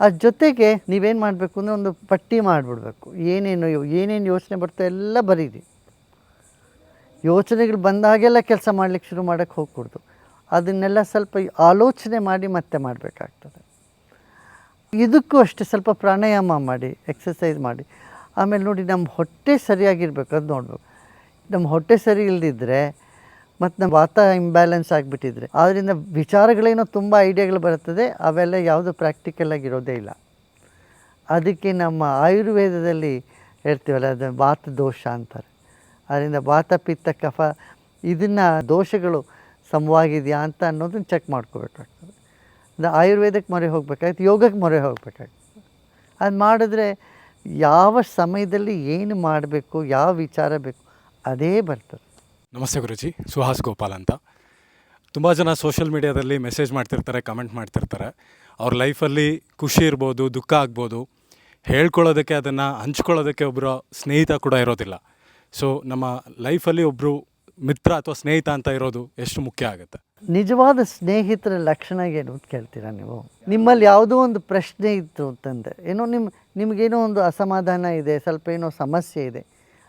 ಅದ್ರ ಜೊತೆಗೆ ನೀವೇನು ಮಾಡಬೇಕು ಅಂದರೆ ಒಂದು ಪಟ್ಟಿ ಮಾಡಿಬಿಡ್ಬೇಕು. ಏನೇನು ಏನೇನು ಯೋಚನೆ ಬರ್ತೋ ಎಲ್ಲ ಬರೀರಿ. ಯೋಚನೆಗಳು ಬಂದಾಗೆಲ್ಲ ಕೆಲಸ ಮಾಡ್ಲಿಕ್ಕೆ ಶುರು ಮಾಡೋಕ್ಕೆ ಹೋಗ್ಕೊಡ್ದು ಅದನ್ನೆಲ್ಲ ಸ್ವಲ್ಪ ಆಲೋಚನೆ ಮಾಡಿ ಮತ್ತೆ ಮಾಡಬೇಕಾಗ್ತದೆ. ಇದಕ್ಕೂ ಅಷ್ಟೇ ಸ್ವಲ್ಪ ಪ್ರಾಣಾಯಾಮ ಮಾಡಿ ಎಕ್ಸಸೈಸ್ ಮಾಡಿ. ಆಮೇಲೆ ನೋಡಿ ನಮ್ಮ ಹೊಟ್ಟೆ ಸರಿಯಾಗಿರ್ಬೇಕು ಅದು ನೋಡ್ಬೇಕು. ನಮ್ಮ ಹೊಟ್ಟೆ ಸರಿ ಇಲ್ಲದಿದ್ದರೆ ಮತ್ತು ನಮ್ಮ ವಾತ ಇಂಬ್ಯಾಲೆನ್ಸ್ ಆಗಿಬಿಟ್ಟಿದ್ರೆ ಆದ್ದರಿಂದ ವಿಚಾರಗಳೇನೋ ತುಂಬ ಐಡಿಯಾಗಳು ಬರುತ್ತದೆ, ಅವೆಲ್ಲ ಯಾವುದು ಪ್ರಾಕ್ಟಿಕಲ್ ಆಗಿರೋದೇ ಇಲ್ಲ. ಅದಕ್ಕೆ ನಮ್ಮ ಆಯುರ್ವೇದದಲ್ಲಿ ಹೇಳ್ತೀವಲ್ಲ, ಅದು ವಾತ ದೋಷ ಅಂತಾರೆ. ಅದರಿಂದ ವಾತ, ಪಿತ್ತ, ಕಫ, ಇದನ್ನು ದೋಷಗಳು ಸಮವಾಗಿದೆಯಾ ಅಂತ ಅನ್ನೋದನ್ನು ಚೆಕ್ ಮಾಡ್ಕೋಬೇಕಾಗ್ತದೆ. ಅಂದರೆ ಆಯುರ್ವೇದಕ್ಕೆ ಮೊರೆ ಹೋಗ್ಬೇಕಾಗ್ತದೆ ಯೋಗಕ್ಕೆ ಮೊರೆ ಹೋಗ್ಬೇಕಾಗ್ತದೆ. ಅದು ಮಾಡಿದ್ರೆ ಯಾವ ಸಮಯದಲ್ಲಿ ಏನು ಮಾಡಬೇಕು, ಯಾವ ವಿಚಾರ ಬೇಕು, ಅದೇ ಬರ್ತದೆ. ನಮಸ್ತೆ ಗುರುಜಿ, ಸುಹಾಸ್ ಗೋಪಾಲ್ ಅಂತ. ತುಂಬ ಜನ ಸೋಷಿಯಲ್ ಮೀಡಿಯಾದಲ್ಲಿ ಮೆಸೇಜ್ ಮಾಡ್ತಿರ್ತಾರೆ, ಕಮೆಂಟ್ ಮಾಡ್ತಿರ್ತಾರೆ. ಅವ್ರ ಲೈಫಲ್ಲಿ ಖುಷಿ ಇರ್ಬೋದು, ದುಃಖ ಆಗ್ಬೋದು. ಹೇಳ್ಕೊಳ್ಳೋದಕ್ಕೆ ಅದನ್ನು ಹಂಚ್ಕೊಳ್ಳೋದಕ್ಕೆ ಒಬ್ಬರು ಸ್ನೇಹಿತ ಕೂಡ ಇರೋದಿಲ್ಲ. ಸೊ ನಮ್ಮ ಲೈಫಲ್ಲಿ ಒಬ್ಬರು ಮಿತ್ರ ಅಥವಾ ಸ್ನೇಹಿತ ಅಂತ ಇರೋದು ಎಷ್ಟು ಮುಖ್ಯ ಆಗುತ್ತೆ? ನಿಜವಾದ ಸ್ನೇಹಿತರ ಲಕ್ಷಣ ಏನು ಅಂತ ಕೇಳ್ತೀರಾ ನೀವು? ನಿಮ್ಮಲ್ಲಿ ಯಾವುದೋ ಒಂದು ಪ್ರಶ್ನೆ ಇತ್ತು ಅಂತಂದರೆ ಏನೋ ನಿಮ್ಮ ನಿಮಗೇನೋ ಒಂದು ಅಸಮಾಧಾನ ಇದೆ, ಸ್ವಲ್ಪ ಏನೋ ಸಮಸ್ಯೆ ಇದೆ.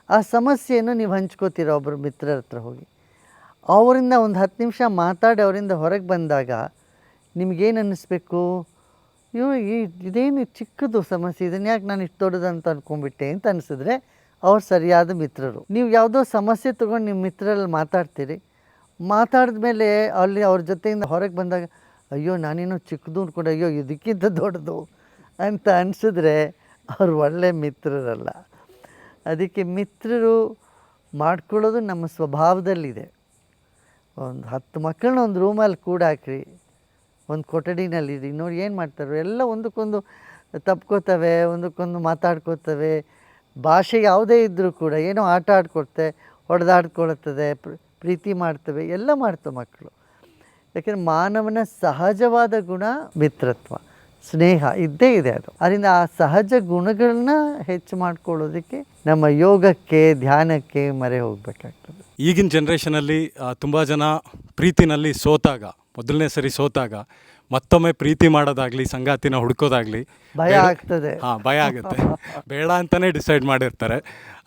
ಆ ಸಮಸ್ಯೆಯನ್ನು ನೀವು ಹಂಚ್ಕೋತೀರ ಒಬ್ಬರು ಮಿತ್ರರ ಹತ್ರ ಹೋಗಿ? ಅವರಿಂದ ಒಂದು ಹತ್ತು ನಿಮಿಷ ಮಾತಾಡಿ ಅವರಿಂದ ಹೊರಗೆ ಬಂದಾಗ ನಿಮಗೇನು ಅನ್ನಿಸ್ಬೇಕು? ಇವ್ ಇದೇನು ಚಿಕ್ಕದು ಸಮಸ್ಯೆ ಇದನ್ನು ಯಾಕೆ ನಾನು ಇಷ್ಟು ದೊಡ್ಡದಂತ ಅಂದ್ಕೊಂಡ್ಬಿಟ್ಟೆ ಅಂತ ಅನಿಸಿದ್ರೆ ಅವ್ರು ಸರಿಯಾದ ಮಿತ್ರರು. ನೀವು ಯಾವುದೋ ಸಮಸ್ಯೆ ತೊಗೊಂಡು ನಿಮ್ಮ ಮಿತ್ರರಲ್ಲಿ ಮಾತಾಡ್ತೀರಿ. ಮಾತಾಡಿದ ಮೇಲೆ ಅಲ್ಲಿ ಅವ್ರ ಜೊತೆಯಿಂದ ಹೊರಗೆ ಬಂದಾಗ, ಅಯ್ಯೋ ನಾನೇನೋ ಚಿಕ್ಕದು ಅಂದ್ಕೊಂಡು ಅಯ್ಯೋ, ಇದಕ್ಕಿಂತ ದೊಡ್ಡದು. ಅಂತ ಅನಿಸಿದ್ರೆ ಅವ್ರು ಒಳ್ಳೆ ಮಿತ್ರರಲ್ಲ. ಅದಕ್ಕೆ ಮಿತ್ರರು ಮಾಡ್ಕೊಳ್ಳೋದು ನಮ್ಮ ಸ್ವಭಾವದಲ್ಲಿದೆ. ಒಂದು ಹತ್ತು ಮಕ್ಕಳನ್ನ ಒಂದು ರೂಮಲ್ಲಿ ಕೂಡ ಹಾಕ್ರಿ ಒಂದು ಕೊಠಡಿನಲ್ಲಿ ನೋಡಿ ಏನು ಮಾಡ್ತಾರೋ? ಎಲ್ಲ ಒಂದಕ್ಕೊಂದು ತಪ್ಕೋತವೆ, ಒಂದಕ್ಕೊಂದು ಮಾತಾಡ್ಕೋತವೆ. ಭಾಷೆ ಯಾವುದೇ ಇದ್ದರೂ ಕೂಡ ಏನೋ ಆಟ ಆಡ್ಕೊಡ್ತೆ ಹೊಡೆದಾಡ್ಕೊಳ್ತದೆ ಪ್ರೀತಿ ಮಾಡ್ತವೆ, ಎಲ್ಲ ಮಾಡ್ತವೆ ಮಕ್ಕಳು. ಯಾಕೆಂದರೆ ಮಾನವನ ಸಹಜವಾದ ಗುಣ ಮಿತ್ರತ್ವ, ಸ್ನೇಹ, ಇದ್ದೇ ಇದೆ ಅದು. ಅದರಿಂದ ಆ ಸಹಜ ಗುಣಗಳನ್ನ ಹೆಚ್ಚು ಮಾಡ್ಕೊಳ್ಳೋದಕ್ಕೆ ನಮ್ಮ ಯೋಗಕ್ಕೆ, ಧ್ಯಾನಕ್ಕೆ ಮರೆ ಹೋಗಬೇಕಾಗ್ತದೆ. ಈಗಿನ ಜನ್ರೇಷನಲ್ಲಿ ತುಂಬ ಜನ ಪ್ರೀತಿನಲ್ಲಿ ಸೋತಾಗ, ಮೊದಲನೇ ಸರಿ ಸೋತಾಗ ಮತ್ತೊಮ್ಮೆ ಪ್ರೀತಿ ಮಾಡೋದಾಗ್ಲಿ ಸಂಗಾತಿನ ಹುಡ್ಕೋದಾಗ್ಲಿ ಭಯ ಆಗ್ತದೆ. ಹಾ ಭಯ ಆಗುತ್ತೆ. ಬೇಡ ಅಂತಾನೆ ಡಿಸೈಡ್ ಮಾಡಿರ್ತಾರೆ.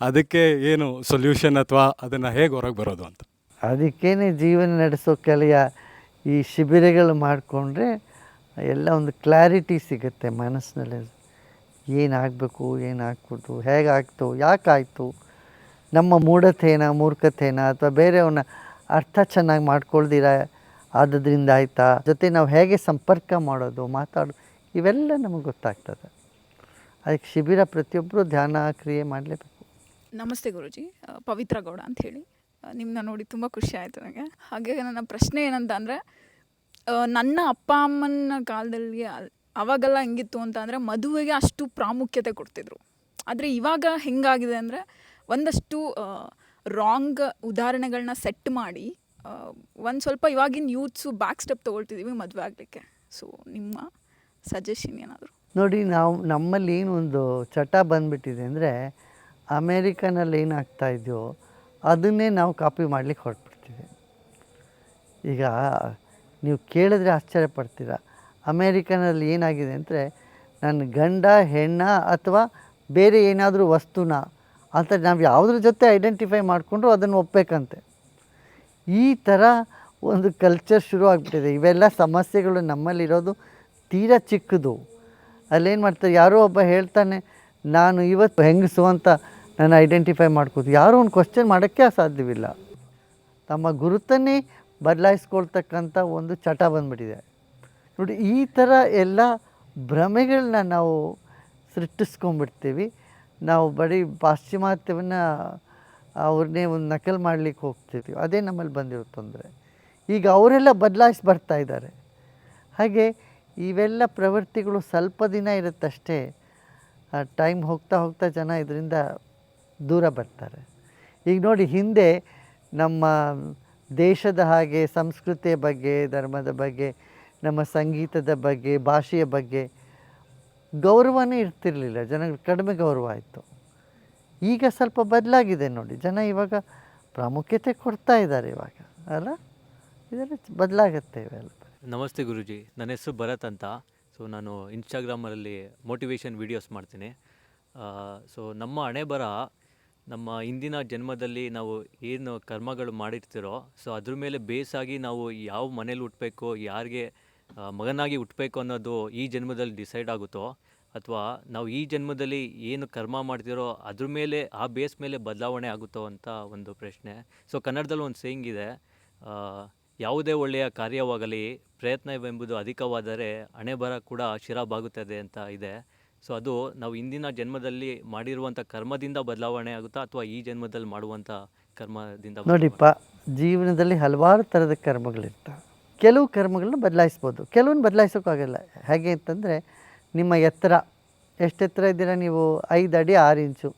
ಅದಕ್ಕೆ ಏನು ಸೊಲ್ಯೂಷನ್ ಅಥವಾ ಅದನ್ನ ಹೇಗೆ ಹೊರಗೆ ಬರೋದು ಅಂತ? ಅದಕ್ಕೇನೆ ಜೀವನ ನಡೆಸೋ ಕಲೆಯ ಈ ಶಿಬಿರಗಳು ಮಾಡಿಕೊಂಡ್ರೆ ಎಲ್ಲ ಒಂದು ಕ್ಲಾರಿಟಿ ಸಿಗುತ್ತೆ ಮನಸ್ಸಿನಲ್ಲಿ. ಏನಾಗಬೇಕು ಏನಾಗ್ಬೋದು ಹೇಗಾಗ್ತು ಯಾಕಾಯಿತು ನಮ್ಮ ಮೂಢತೇನ ಮೂರ್ಖತೇನ ಅಥವಾ ಬೇರೆಯವನ್ನ ಅರ್ಥ ಚೆನ್ನಾಗಿ ಮಾಡ್ಕೊಳ್ದಿರ ಆದದ್ರಿಂದ ಆಯಿತಾ? ಜೊತೆ ನಾವು ಹೇಗೆ ಸಂಪರ್ಕ ಮಾಡೋದು, ಮಾತಾಡೋದು, ಇವೆಲ್ಲ ನಮಗೆ ಗೊತ್ತಾಗ್ತದೆ. ಅದಕ್ಕೆ ಶಿಬಿರ ಪ್ರತಿಯೊಬ್ಬರು ಧ್ಯಾನ ಕ್ರಿಯೆ ಮಾಡಲೇಬೇಕು. ನಮಸ್ತೆ ಗುರುಜಿ ಪವಿತ್ರ ಗೌಡ ಅಂತ ಹೇಳಿ. ನಿಮ್ಮನ್ನ ನೋಡಿ ತುಂಬ ಖುಷಿ ಆಯಿತು ನನಗೆ. ಹಾಗೆ ನನ್ನ ಪ್ರಶ್ನೆ ಏನಂತ ಅಂದರೆ ನನ್ನ ಅಪ್ಪ ಅಮ್ಮನ ಕಾಲದಲ್ಲಿ ಅವಾಗೆಲ್ಲ ಹೆಂಗಿತ್ತು ಅಂತ ಅಂದರೆ ಮದುವೆಗೆ ಅಷ್ಟು ಪ್ರಾಮುಖ್ಯತೆ ಕೊಡ್ತಿದ್ರು. ಆದರೆ ಇವಾಗ ಹೆಂಗಾಗಿದೆ ಅಂದರೆ ಒಂದಷ್ಟು ರಾಂಗ್ ಉದಾಹರಣೆಗಳನ್ನ ಸೆಟ್ ಮಾಡಿ ಒಂದು ಸ್ವಲ್ಪ ಇವಾಗಿನ ಯೂತ್ಸು ಬ್ಯಾಕ್ ಸ್ಟೆಪ್ ತೊಗೊಳ್ತಿದ್ದೀವಿ ಮದುವೆ ಆಗಲಿಕ್ಕೆ. ಸೊ ನಿಮ್ಮ ಸಜೆಷನ್ ಏನಾದರೂ? ನೋಡಿ, ನಾವು, ನಮ್ಮಲ್ಲಿ ಏನು ಒಂದು ಚಟ ಬಂದುಬಿಟ್ಟಿದೆ ಅಂದರೆ ಅಮೇರಿಕನಲ್ಲಿ ಏನಾಗ್ತಾ ಇದೆಯೋ ಅದನ್ನೇ ನಾವು ಕಾಪಿ ಮಾಡಲಿಕ್ಕೆ ಹೊರಟ್ಬಿಡ್ತೀವಿ. ಈಗ ನೀವು ಕೇಳಿದ್ರೆ ಆಶ್ಚರ್ಯ ಪಡ್ತೀರ. ಅಮೇರಿಕನಲ್ಲಿ ಏನಾಗಿದೆ ಅಂದರೆ ನನ್ನ ಗಂಡ, ಹೆಣ್ಣ ಅಥವಾ ಬೇರೆ ಏನಾದರೂ ವಸ್ತುನ ಅಂತ ನಾವು ಯಾವುದ್ರ ಜೊತೆ ಐಡೆಂಟಿಫೈ ಮಾಡಿಕೊಂಡ್ರು ಅದನ್ನು ಒಪ್ಪಬೇಕಂತೆ ಈ ಥರ ಒಂದು ಕಲ್ಚರ್ ಶುರು ಆಗಿಬಿಟ್ಟಿದೆ. ಇವೆಲ್ಲ ಸಮಸ್ಯೆಗಳು ನಮ್ಮಲ್ಲಿರೋದು ತೀರಾ ಚಿಕ್ಕದು. ಅಲ್ಲೇನು ಮಾಡ್ತಾರೆ? ಯಾರೋ ಒಬ್ಬ ಹೇಳ್ತಾನೆ, ನಾನು ಇವತ್ತು ಹೆಂಗಸು ಅಂತ ನಾನು ಐಡೆಂಟಿಫೈ ಮಾಡ್ಕೋದು ಯಾರೂ ಒಂದು ಕ್ವಶನ್ ಮಾಡೋಕ್ಕೆ ಸಾಧ್ಯವಿಲ್ಲ ತಮ್ಮ ಗುರುತನ್ನೇ ಬದಲಾಯಿಸ್ಕೊಳ್ತಕ್ಕಂಥ ಒಂದು ಚಟ ಬಂದ್ಬಿಟ್ಟಿದೆ. ನೋಡಿ, ಈ ಥರ ಎಲ್ಲ ಭ್ರಮೆಗಳನ್ನ ನಾವು ಸೃಷ್ಟಿಸ್ಕೊಂಡ್ಬಿಡ್ತೀವಿ. ನಾವು ಬರೀ ಪಾಶ್ಚಿಮಾತ್ಯವನ್ನು ಅವ್ರನ್ನೇ ಒಂದು ನಕಲು ಮಾಡಲಿಕ್ಕೆ ಹೋಗ್ತಿರ್ತೀವಿ ಅದೇ ನಮ್ಮಲ್ಲಿ ಬಂದಿರೋ ತೊಂದರೆ. ಈಗ ಅವರೆಲ್ಲ ಬದಲಾಯಿಸಿ ಬರ್ತಾ ಇದ್ದಾರೆ. ಹಾಗೆ ಇವೆಲ್ಲ ಪ್ರವೃತ್ತಿಗಳು ಸ್ವಲ್ಪ ದಿನ ಇರುತ್ತಷ್ಟೇ ಟೈಮ್ ಹೋಗ್ತಾ ಹೋಗ್ತಾ ಜನ ಇದರಿಂದ ದೂರ ಬರ್ತಾರೆ. ಈಗ ನೋಡಿ, ಹಿಂದೆ ನಮ್ಮ ದೇಶದ ಹಾಗೆ, ಸಂಸ್ಕೃತಿಯ ಬಗ್ಗೆ, ಧರ್ಮದ ಬಗ್ಗೆ, ನಮ್ಮ ಸಂಗೀತದ ಬಗ್ಗೆ, ಭಾಷೆಯ ಬಗ್ಗೆ ಗೌರವನೇ ಇರ್ತಿರಲಿಲ್ಲ. ಜನಗಳು ಕಡಿಮೆ ಗೌರವ ಆಯಿತು. ಈಗ ಸ್ವಲ್ಪ ಬದಲಾಗಿದೆ ನೋಡಿ. ಜನ ಇವಾಗ ಪ್ರಾಮುಖ್ಯತೆ ಕೊಡ್ತಾ ಇದ್ದಾರೆ ಇವಾಗ, ಅಲ್ಲ? ಇದೆಲ್ಲ ಬದಲಾಗತ್ತೆ ಇವೆಲ್ಲ. ನಮಸ್ತೆ ಗುರುಜಿ, ನನ್ನ ಹೆಸರು ಭರತ್ ಅಂತ. ಸೊ ನಾನು ಇನ್ಸ್ಟಾಗ್ರಾಮಲ್ಲಿ ಮೋಟಿವೇಶನ್ ವೀಡಿಯೋಸ್ ಮಾಡ್ತೀನಿ. ಸೊ ನಮ್ಮ ಹಣೆ ಬರ ನಮ್ಮ ಹಿಂದಿನ ಜನ್ಮದಲ್ಲಿ ನಾವು ಏನು ಕರ್ಮಗಳು ಮಾಡಿರ್ತಿರೋ ಸೊ ಅದ್ರ ಮೇಲೆ ಬೇಸಾಗಿ ನಾವು ಯಾವ ಮನೇಲಿ ಹುಟ್ಟಬೇಕು ಯಾರಿಗೆ ಮಗನಾಗಿ ಹುಟ್ಟಬೇಕು ಅನ್ನೋದು ಈ ಜನ್ಮದಲ್ಲಿ ಡಿಸೈಡ್ ಆಗುತ್ತೋ ಅಥವಾ ನಾವು ಈ ಜನ್ಮದಲ್ಲಿ ಏನು ಕರ್ಮ ಮಾಡ್ತಿರೋ ಅದ್ರ ಮೇಲೆ, ಆ ಬೇಸ್ ಮೇಲೆ ಬದಲಾವಣೆ ಆಗುತ್ತೋ ಅಂತ ಒಂದು ಪ್ರಶ್ನೆ. ಸೊ ಕನ್ನಡದಲ್ಲಿ ಒಂದು ಸೇಯಿಂಗ್ ಇದೆ ಯಾವುದೇ ಒಳ್ಳೆಯ ಕಾರ್ಯವಾಗಲಿ, ಪ್ರಯತ್ನವೆಂಬುದು ಅಧಿಕವಾದರೆ ಹಣೆ ಬರ ಕೂಡ ಶಿರಬಾಗುತ್ತದೆ ಅಂತ ಇದೆ. ಸೊ ಅದು ನಾವು ಇಂದಿನ ಜನ್ಮದಲ್ಲಿ ಮಾಡಿರುವಂಥ ಕರ್ಮದಿಂದ ಬದಲಾವಣೆ ಆಗುತ್ತಾ ಅಥವಾ ಈ ಜನ್ಮದಲ್ಲಿ ಮಾಡುವಂಥ ಕರ್ಮದಿಂದ ನೋಡಿಪ್ಪ, ಜೀವನದಲ್ಲಿ ಹಲವಾರು ಥರದ ಕರ್ಮಗಳಿರ್ತವೆ. ಕೆಲವು ಕರ್ಮಗಳನ್ನ ಬದಲಾಯಿಸ್ಬೋದು. ಕೆಲವನ್ನ ಬದಲಾಯಿಸೋಕ್ಕಾಗಲ್ಲ. ಹೇಗೆ ಅಂತಂದರೆ ನಿಮ್ಮ ಎತ್ತರ. ಎಷ್ಟು ಎತ್ತರ ಇದ್ದೀರಾ ನೀವು? ಐದು ಅಡಿ ಆರು ಇಂಚು.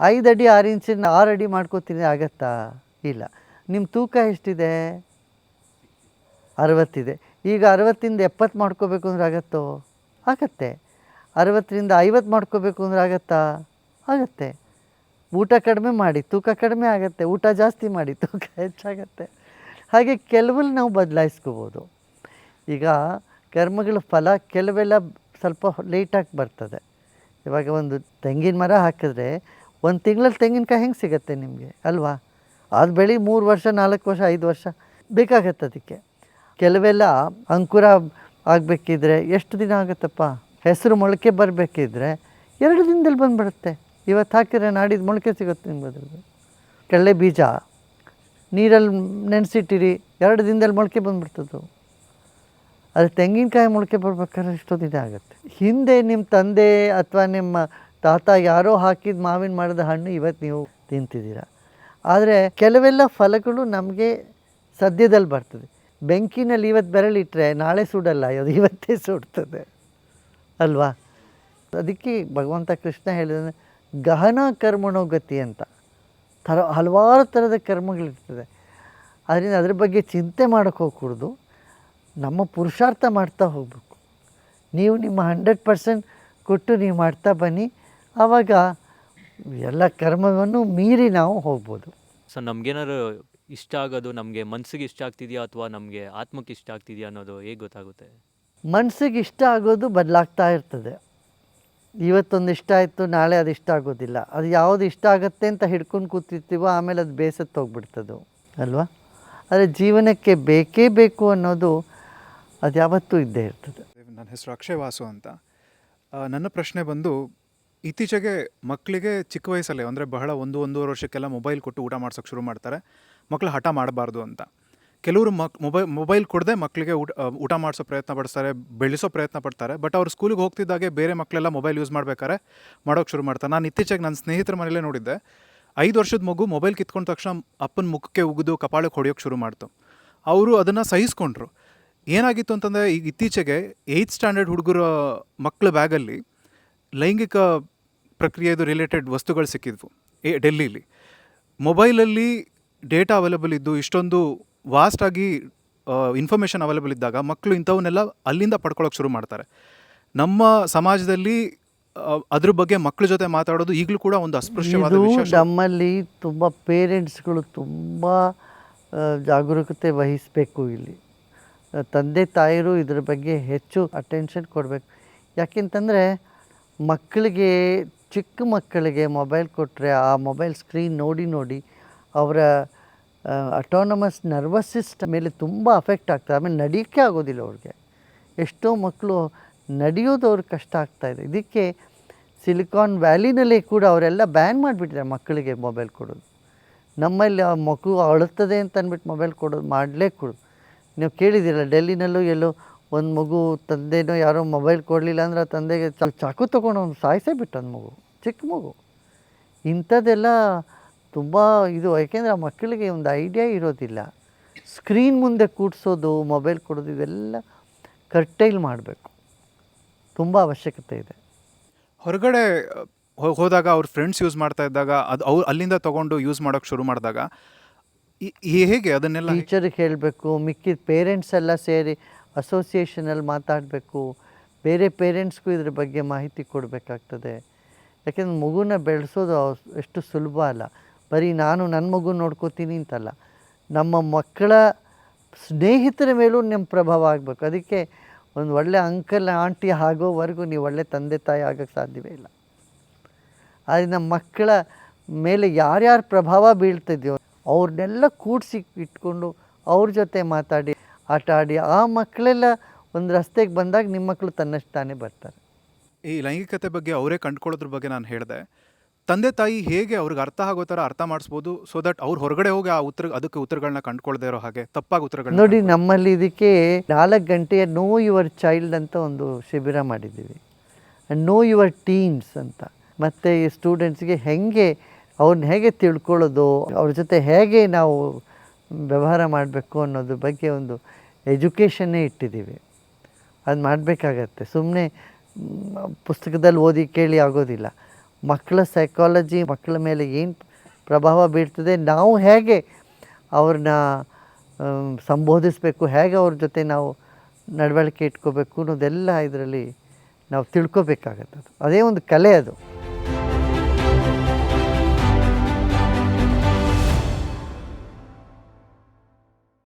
ಐದು ಅಡಿ ಆರು ಇಂಚಿನ ಆರು ಅಡಿ ಮಾಡ್ಕೋತೀನಿ ಆಗತ್ತಾ? ಇಲ್ಲ. ನಿಮ್ಮ ತೂಕ ಎಷ್ಟಿದೆ? ಅರವತ್ತಿದೆ. ಈಗ ಅರವತ್ತಿಂದ ಎಪ್ಪತ್ತು ಮಾಡ್ಕೋಬೇಕು ಅಂದ್ರೆ ಆಗತ್ತೋ? ಆಗತ್ತೆ. ಅರವತ್ತರಿಂದ ಐವತ್ತು ಮಾಡ್ಕೋಬೇಕು ಅಂದ್ರೆ ಆಗತ್ತಾ? ಆಗತ್ತೆ. ಊಟ ಕಡಿಮೆ ಮಾಡಿ. ತೂಕ ಕಡಿಮೆ ಆಗುತ್ತೆ. ಊಟ ಜಾಸ್ತಿ ಮಾಡಿ. ತೂಕ ಹೆಚ್ಚಾಗತ್ತೆ. ಹಾಗೆ ಕೆಲವಲ್ಲಿ ನಾವು ಬದಲಾಯಿಸ್ಕೋಬೋದು. ಈಗ ಕರ್ಮಗಳ ಫಲ ಕೆಲವೆಲ್ಲ ಸ್ವಲ್ಪ ಲೇಟಾಗಿ ಬರ್ತದೆ. ಇವಾಗ ಒಂದು ತೆಂಗಿನ ಮರ ಹಾಕಿದ್ರೆ ಒಂದು ತಿಂಗಳಲ್ಲಿ ತೆಂಗಿನಕಾಯಿ ಹೆಂಗೆ ಸಿಗುತ್ತೆ ನಿಮಗೆ? ಅಲ್ವಾ? ಅದು ಬೆಳೆ ಮೂರು ವರ್ಷ, ನಾಲ್ಕು ವರ್ಷ, ಐದು ವರ್ಷ ಬೇಕಾಗತ್ತೆ ಅದಕ್ಕೆ. ಕೆಲವೆಲ್ಲ ಅಂಕುರ ಆಗಬೇಕಿದ್ರೆ ಎಷ್ಟು ದಿನ ಆಗುತ್ತಪ್ಪ? ಹೆಸರು ಮೊಳಕೆ ಬರಬೇಕಿದ್ರೆ ಎರಡು ದಿನದಲ್ಲಿ ಬಂದುಬಿಡುತ್ತೆ. ಇವತ್ತು ಹಾಕಿದ್ರೆ ನಾಡಿದ್ದು ಮೊಳಕೆ ಸಿಗುತ್ತೆ ನಿಮ್ಗೆ ಕಡಲೆ ಬೀಜ, ನೀರಲ್ಲಿ ನೆನೆಸಿಟ್ಟಿರಿ, ಎರಡು ದಿನದಲ್ಲಿ ಮೊಳಕೆ ಬಂದ್ಬಿಡ್ತದ್ದು ಅದು ತೆಂಗಿನಕಾಯಿ ಮೊಳಕೆ ಬರ್ಬೇಕಾದ್ರೆ ಎಷ್ಟೊಂದು ಇದಾಗುತ್ತೆ. ಹಿಂದೆ ನಿಮ್ಮ ತಂದೆ ಅಥವಾ ನಿಮ್ಮ ತಾತ ಯಾರೋ ಹಾಕಿದ ಮಾವಿನ ಮರದ ಹಣ್ಣು ಇವತ್ತು ನೀವು ತಿಂತಿದ್ದೀರ. ಆದರೆ ಕೆಲವೆಲ್ಲ ಫಲಗಳು ನಮಗೆ ಸದ್ಯದಲ್ಲಿ ಬರ್ತದೆ. ಬೆಂಕಿನಲ್ಲಿ ಇವತ್ತು ಬೆರಳಿಟ್ಟರೆ ನಾಳೆ ಸುಡಲ್ಲ, ಅದು ಇವತ್ತೇ ಸುಡ್ತದೆ. ಅಲ್ವಾ? ಅದಕ್ಕೆ ಭಗವಂತ ಕೃಷ್ಣ ಹೇಳಿದ್ರೆ ಗಹನ ಕರ್ಮಣೋ ಗತಿ ಅಂತ. ಥರ ಹಲವಾರು ಥರದ ಕರ್ಮಗಳಿರ್ತದೆ. ಅದರಿಂದ ಅದ್ರ ಬಗ್ಗೆ ಚಿಂತೆ ಮಾಡೋಕ್ಕೆ ಹೋಗ್ಕೂಡ್ದು. ನಮ್ಮ ಪುರುಷಾರ್ಥ ಮಾಡ್ತಾ ಹೋಗಬೇಕು. ನೀವು ನಿಮ್ಮ ಹಂಡ್ರೆಡ್ ಪರ್ಸೆಂಟ್ ಕೊಟ್ಟು ನೀವು ಮಾಡ್ತಾ ಬನ್ನಿ. ಆವಾಗ ಎಲ್ಲ ಕರ್ಮವನ್ನು ಮೀರಿ ನಾವು ಹೋಗ್ಬೋದು. ಸೊ ನಮಗೇನಾದ್ರು ಇಷ್ಟ ಆಗೋದು ನಮಗೆ ಮನಸ್ಸಿಗೆ ಇಷ್ಟ ಆಗ್ತಿದೆಯಾ ಅಥವಾ ನಮಗೆ ಆತ್ಮಕ್ಕೆ ಇಷ್ಟ ಆಗ್ತಿದೆಯಾ ಅನ್ನೋದು ಹೇಗೆ ಗೊತ್ತಾಗುತ್ತೆ? ಮನಸ್ಸಿಗೆ ಇಷ್ಟ ಆಗೋದು ಬದಲಾಗ್ತಾ ಇರ್ತದೆ. ಇವತ್ತೊಂದು ಇಷ್ಟ ಆಯಿತು ನಾಳೆ ಅದು ಇಷ್ಟ ಆಗೋದಿಲ್ಲ. ಅದು ಯಾವುದು ಇಷ್ಟ ಆಗುತ್ತೆ ಅಂತ ಹಿಡ್ಕೊಂಡು ಕೂತಿರ್ತೀವೋ ಆಮೇಲೆ ಅದು ಬೇಸತ್ತು ಹೋಗ್ಬಿಡ್ತದು. ಅಲ್ವಾ? ಆದರೆ ಜೀವನಕ್ಕೆ ಬೇಕೇ ಬೇಕು ಅನ್ನೋದು ಅದು ಯಾವತ್ತೂ ಇದ್ದೇ ಇರ್ತದೆ. ನನ್ನ ಹೆಸರು ಅಕ್ಷಯ್ ವಾಸು ಅಂತ. ನನ್ನ ಪ್ರಶ್ನೆ ಬಂದು, ಇತ್ತೀಚೆಗೆ ಮಕ್ಕಳಿಗೆ ಚಿಕ್ಕ ವಯಸ್ಸಲ್ಲೇ, ಅಂದರೆ ಬಹಳ ಒಂದು, ಒಂದೂವರೆ ವರ್ಷಕ್ಕೆಲ್ಲ ಮೊಬೈಲ್ ಕೊಟ್ಟು ಊಟ ಮಾಡ್ಸೋಕೆ ಶುರು ಮಾಡ್ತಾರೆ. ಮಕ್ಕಳು ಹಠ ಮಾಡಬಾರ್ದು ಅಂತ. ಕೆಲವರು ಮಕ್ ಮೊಬೈಲ್ ಮೊಬೈಲ್ ಕೊಡದೆ ಮಕ್ಕಳಿಗೆ ಊಟ ಊಟ ಮಾಡಿಸೋ ಪ್ರಯತ್ನ ಪಡಿಸ್ತಾರೆ, ಬೆಳೆಸೋ ಪ್ರಯತ್ನ ಪಡ್ತಾರೆ. ಬಟ್ ಅವ್ರು ಸ್ಕೂಲಿಗೆ ಹೋಗ್ತಿದ್ದಾಗೆ ಬೇರೆ ಮಕ್ಕಳೆಲ್ಲ ಮೊಬೈಲ್ ಯೂಸ್ ಮಾಡ್ಬೇಕಾದ್ರೆ ಮಾಡೋಕೆ ಶುರು ಮಾಡ್ತಾರೆ. ನಾನು ಇತ್ತೀಚೆಗೆ ನನ್ನ ಸ್ನೇಹಿತರ ಮನೇಲೇ ನೋಡಿದ್ದೆ. ಐದು ವರ್ಷದ ಮಗು ಮೊಬೈಲ್ ಕಿತ್ಕೊಂಡ ತಕ್ಷಣ ಅಪ್ಪನ ಮುಖಕ್ಕೆ ಉಗಿದು, ಕಪಾಳಕ್ಕೆ ಹೊಡೆಯೋಕೆ ಶುರು ಮಾಡ್ತು. ಅವರು ಅದನ್ನು ಸಹಿಸ್ಕೊಂಡ್ರು. ಏನಾಗಿತ್ತು ಅಂತಂದರೆ ಈಗ ಇತ್ತೀಚೆಗೆ ಏಯ್ತ್ ಸ್ಟ್ಯಾಂಡರ್ಡ್ ಹುಡುಗರ ಮಕ್ಕಳ ಬ್ಯಾಗಲ್ಲಿ ಲೈಂಗಿಕ ಪ್ರಕ್ರಿಯೆದು ರಿಲೇಟೆಡ್ ವಸ್ತುಗಳು ಸಿಕ್ಕಿದ್ವು ಏ ಡೆಲ್ಲಿಲಿ. ಮೊಬೈಲಲ್ಲಿ ಡೇಟಾ ಅವೈಲಬಲ್ ಇದ್ದು ಇಷ್ಟೊಂದು ವಾಸ್ಟಾಗಿ ಇನ್ಫಾರ್ಮೇಷನ್ ಅವೈಲಬಲ್ ಇದ್ದಾಗ ಮಕ್ಕಳು ಇಂಥವನ್ನೆಲ್ಲ ಅಲ್ಲಿಂದ ಪಡ್ಕೊಳ್ಳೋಕೆ ಶುರು ಮಾಡ್ತಾರೆ. ನಮ್ಮ ಸಮಾಜದಲ್ಲಿ ಅದ್ರ ಬಗ್ಗೆ ಮಕ್ಕಳ ಜೊತೆ ಮಾತಾಡೋದು ಈಗಲೂ ಕೂಡ ಒಂದು ಅಸ್ಪೃಶ್ಯವಾದ ವಿಷಯ ನಮ್ಮಲ್ಲಿ ತುಂಬ ಪೇರೆಂಟ್ಸ್ಗಳು ತುಂಬ ಜಾಗರೂಕತೆ ವಹಿಸಬೇಕು ಇಲ್ಲಿ. ತಂದೆ ತಾಯಿರು ಇದ್ರ ಬಗ್ಗೆ ಹೆಚ್ಚು ಅಟೆನ್ಷನ್ ಕೊಡಬೇಕು. ಯಾಕೆಂತಂದರೆ ಮಕ್ಕಳಿಗೆ, ಚಿಕ್ಕ ಮಕ್ಕಳಿಗೆ ಮೊಬೈಲ್ ಕೊಟ್ಟರೆ ಆ ಮೊಬೈಲ್ ಸ್ಕ್ರೀನ್ ನೋಡಿ ನೋಡಿ ಅವರ ಅಟೋನಮಸ್ ನರ್ವಸ್ ಸಿಸ್ಟಮ್ ಮೇಲೆ ತುಂಬ ಅಫೆಕ್ಟ್ ಆಗ್ತದೆ. ಆಮೇಲೆ ನಡೆಯೋಕ್ಕೆ ಆಗೋದಿಲ್ಲ ಅವ್ರಿಗೆ. ಎಷ್ಟೋ ಮಕ್ಕಳು ನಡೆಯೋದು ಅವ್ರಿಗೆ ಕಷ್ಟ ಆಗ್ತಾಯಿದೆ ಇದಕ್ಕೆ ಸಿಲಿಕಾನ್ ವ್ಯಾಲಿನಲ್ಲಿ ಕೂಡ ಅವರೆಲ್ಲ ಬ್ಯಾನ್ ಮಾಡಿಬಿಟ್ಟಿದ್ದಾರೆ ಮಕ್ಕಳಿಗೆ ಮೊಬೈಲ್ ಕೊಡೋದು. ನಮ್ಮಲ್ಲಿ ಆ ಮಗು ಅಳುತ್ತದೆ ಅಂತ ಅಂದ್ಬಿಟ್ಟು ಮೊಬೈಲ್ ಕೊಡೋದು ಮಾಡಲೇ ಕೊಡು ನೀವು ಕೇಳಿದ್ದೀರಲ್ಲ, ಡೆಲ್ಲಿನಲ್ಲೂ ಎಲ್ಲೋ ಒಂದು ಮಗು ತಂದೆನೋ ಯಾರೋ ಮೊಬೈಲ್ ಕೊಡಲಿಲ್ಲ ಅಂದ್ರೆ ತಂದೆಗೆ ಚಾಕು ತೊಗೊಂಡು ಅವ್ನು ಸಾಯಿಸೇ ಬಿಟ್ಟು ಒಂದು ಮಗು, ಚಿಕ್ಕ ಮಗು. ಇಂಥದ್ದೆಲ್ಲ ತುಂಬ ಇದು, ಯಾಕೆಂದರೆ ಆ ಮಕ್ಕಳಿಗೆ ಒಂದು ಐಡಿಯಾ ಇರೋದಿಲ್ಲ. ಸ್ಕ್ರೀನ್ ಮುಂದೆ ಕೂಡಿಸೋದು ಮೊಬೈಲ್ ಕೊಡೋದು ಇದೆಲ್ಲ ಕರ್ಟೈಲ್ ಮಾಡಬೇಕು. ತುಂಬ ಅವಶ್ಯಕತೆ ಇದೆ. ಹೊರಗಡೆ ಹೋದಾಗ ಅವ್ರ ಫ್ರೆಂಡ್ಸ್ ಯೂಸ್ ಮಾಡ್ತಾ ಇದ್ದಾಗ, ಅದು ಅವ್ರು ಅಲ್ಲಿಂದ ತೊಗೊಂಡು ಯೂಸ್ ಮಾಡೋಕ್ಕೆ ಶುರು ಮಾಡಿದಾಗ ಹೇಗೆ ಅದನ್ನೆಲ್ಲ ಟೀಚರ್ ಹೇಳಬೇಕು ಮಿಕ್ಕಿದ ಪೇರೆಂಟ್ಸ್ ಎಲ್ಲ ಸೇರಿ ಅಸೋಸಿಯೇಷನಲ್ಲಿ ಮಾತಾಡಬೇಕು, ಬೇರೆ ಪೇರೆಂಟ್ಸ್ಗೂ ಇದ್ರ ಬಗ್ಗೆ ಮಾಹಿತಿ ಕೊಡಬೇಕಾಗ್ತದೆ. ಯಾಕೆಂದ್ರೆ ಮಗುನ ಬೆಳೆಸೋದು ಎಷ್ಟು ಸುಲಭ ಅಲ್ಲ. ಬರೀ ನಾನು ನನ್ನ ಮಗು ನೋಡ್ಕೋತೀನಿ ಅಂತಲ್ಲ. ನಮ್ಮ ಮಕ್ಕಳ ಸ್ನೇಹಿತರ ಮೇಲೂ ನಿಮ್ಮ ಪ್ರಭಾವ ಆಗಬೇಕು. ಅದಕ್ಕೆ ಒಂದು ಒಳ್ಳೆ ಅಂಕಲ್ ಆಂಟಿ ಆಗೋವರೆಗೂ ನೀವು ಒಳ್ಳೆ ತಂದೆ, ತಾಯಿ ಆಗೋಕ್ಕೆ ಸಾಧ್ಯವೇ ಇಲ್ಲ. ಆದ್ದರಿಂದ ಮಕ್ಕಳ ಮೇಲೆ ಯಾರ್ಯಾರು ಪ್ರಭಾವ ಬೀಳ್ತಿದೆಯೋ ಅವ್ರನ್ನೆಲ್ಲ ಕೂಡಿಸಿ ಇಟ್ಕೊಂಡು ಅವ್ರ ಜೊತೆ ಮಾತಾಡಿ ಆಟ ಆಡಿ ಆ ಮಕ್ಕಳೆಲ್ಲ ಒಂದು ರಸ್ತೆಗೆ ಬಂದಾಗ ನಿಮ್ಮ ಮಕ್ಕಳು ತನ್ನಷ್ಟು ತಾನೇ ಬರ್ತಾರೆ. ಈ ಲೈಂಗಿಕತೆ ಬಗ್ಗೆ ಅವರೇ ಕಂಡ್ಕೊಳ್ಳೋದ್ರ ಬಗ್ಗೆ ನಾನು ಹೇಳಿದೆ. ತಂದೆ ತಾಯಿ ಹೇಗೆ ಅವ್ರಿಗೆ ಅರ್ಥ ಆಗೋ ಥರ ಅರ್ಥ ಮಾಡಿಸ್ಬೋದು ಸೊ ದಟ್ ಅವ್ರು ಹೊರಗಡೆ ಹೋಗಿ ಆ ಉತ್ತರ ಅದಕ್ಕೆ ಉತ್ತರಗಳನ್ನ ಕಂಡುಕೊಳ್ಳದೆ ಇರೋ ಹಾಗೆ ತಪ್ಪಾಗಿ ಉತ್ತರಗಳು ನೋಡಿ ನಮ್ಮಲ್ಲಿ ಇದಕ್ಕೆ ನಾಲ್ಕು ಗಂಟೆಯ ನೋ ಯುವರ್ ಚೈಲ್ಡ್ ಅಂತ ಒಂದು ಶಿಬಿರ ಮಾಡಿದ್ದೀವಿ. ನೋ ಯುವರ್ ಟೀಮ್ಸ್ ಅಂತ. ಮತ್ತು ಈ ಸ್ಟೂಡೆಂಟ್ಸ್ಗೆ ಹೇಗೆ ಅವ್ರನ್ನ ಹೇಗೆ ತಿಳ್ಕೊಳ್ಳೋದು, ಅವ್ರ ಜೊತೆ ಹೇಗೆ ನಾವು ವ್ಯವಹಾರ ಮಾಡಬೇಕು ಅನ್ನೋದ್ರ ಬಗ್ಗೆ ಒಂದು ಎಜುಕೇಷನ್ನೇ ಇಟ್ಟಿದ್ದೀವಿ. ಅದು ಮಾಡಬೇಕಾಗತ್ತೆ. ಸುಮ್ಮನೆ ಪುಸ್ತಕದಲ್ಲಿ ಓದಿ ಕೇಳಿ ಆಗೋದಿಲ್ಲ. ಮಕ್ಕಳ ಸೈಕಾಲಜಿ ಮಕ್ಕಳ ಮೇಲೆ ಏನು ಪ್ರಭಾವ ಬೀಳ್ತದೆ, ನಾವು ಹೇಗೆ ಅವ್ರನ್ನ ಸಂಬೋಧಿಸಬೇಕು, ಹೇಗೆ ಅವ್ರ ಜೊತೆ ನಾವು ನಡವಳಿಕೆ ಇಟ್ಕೋಬೇಕು ಅನ್ನೋದೆಲ್ಲ ಇದರಲ್ಲಿ ನಾವು ತಿಳ್ಕೊಬೇಕಾಗತ್ತೆ. ಅದೇ ಒಂದು ಕಲೆ ಅದು.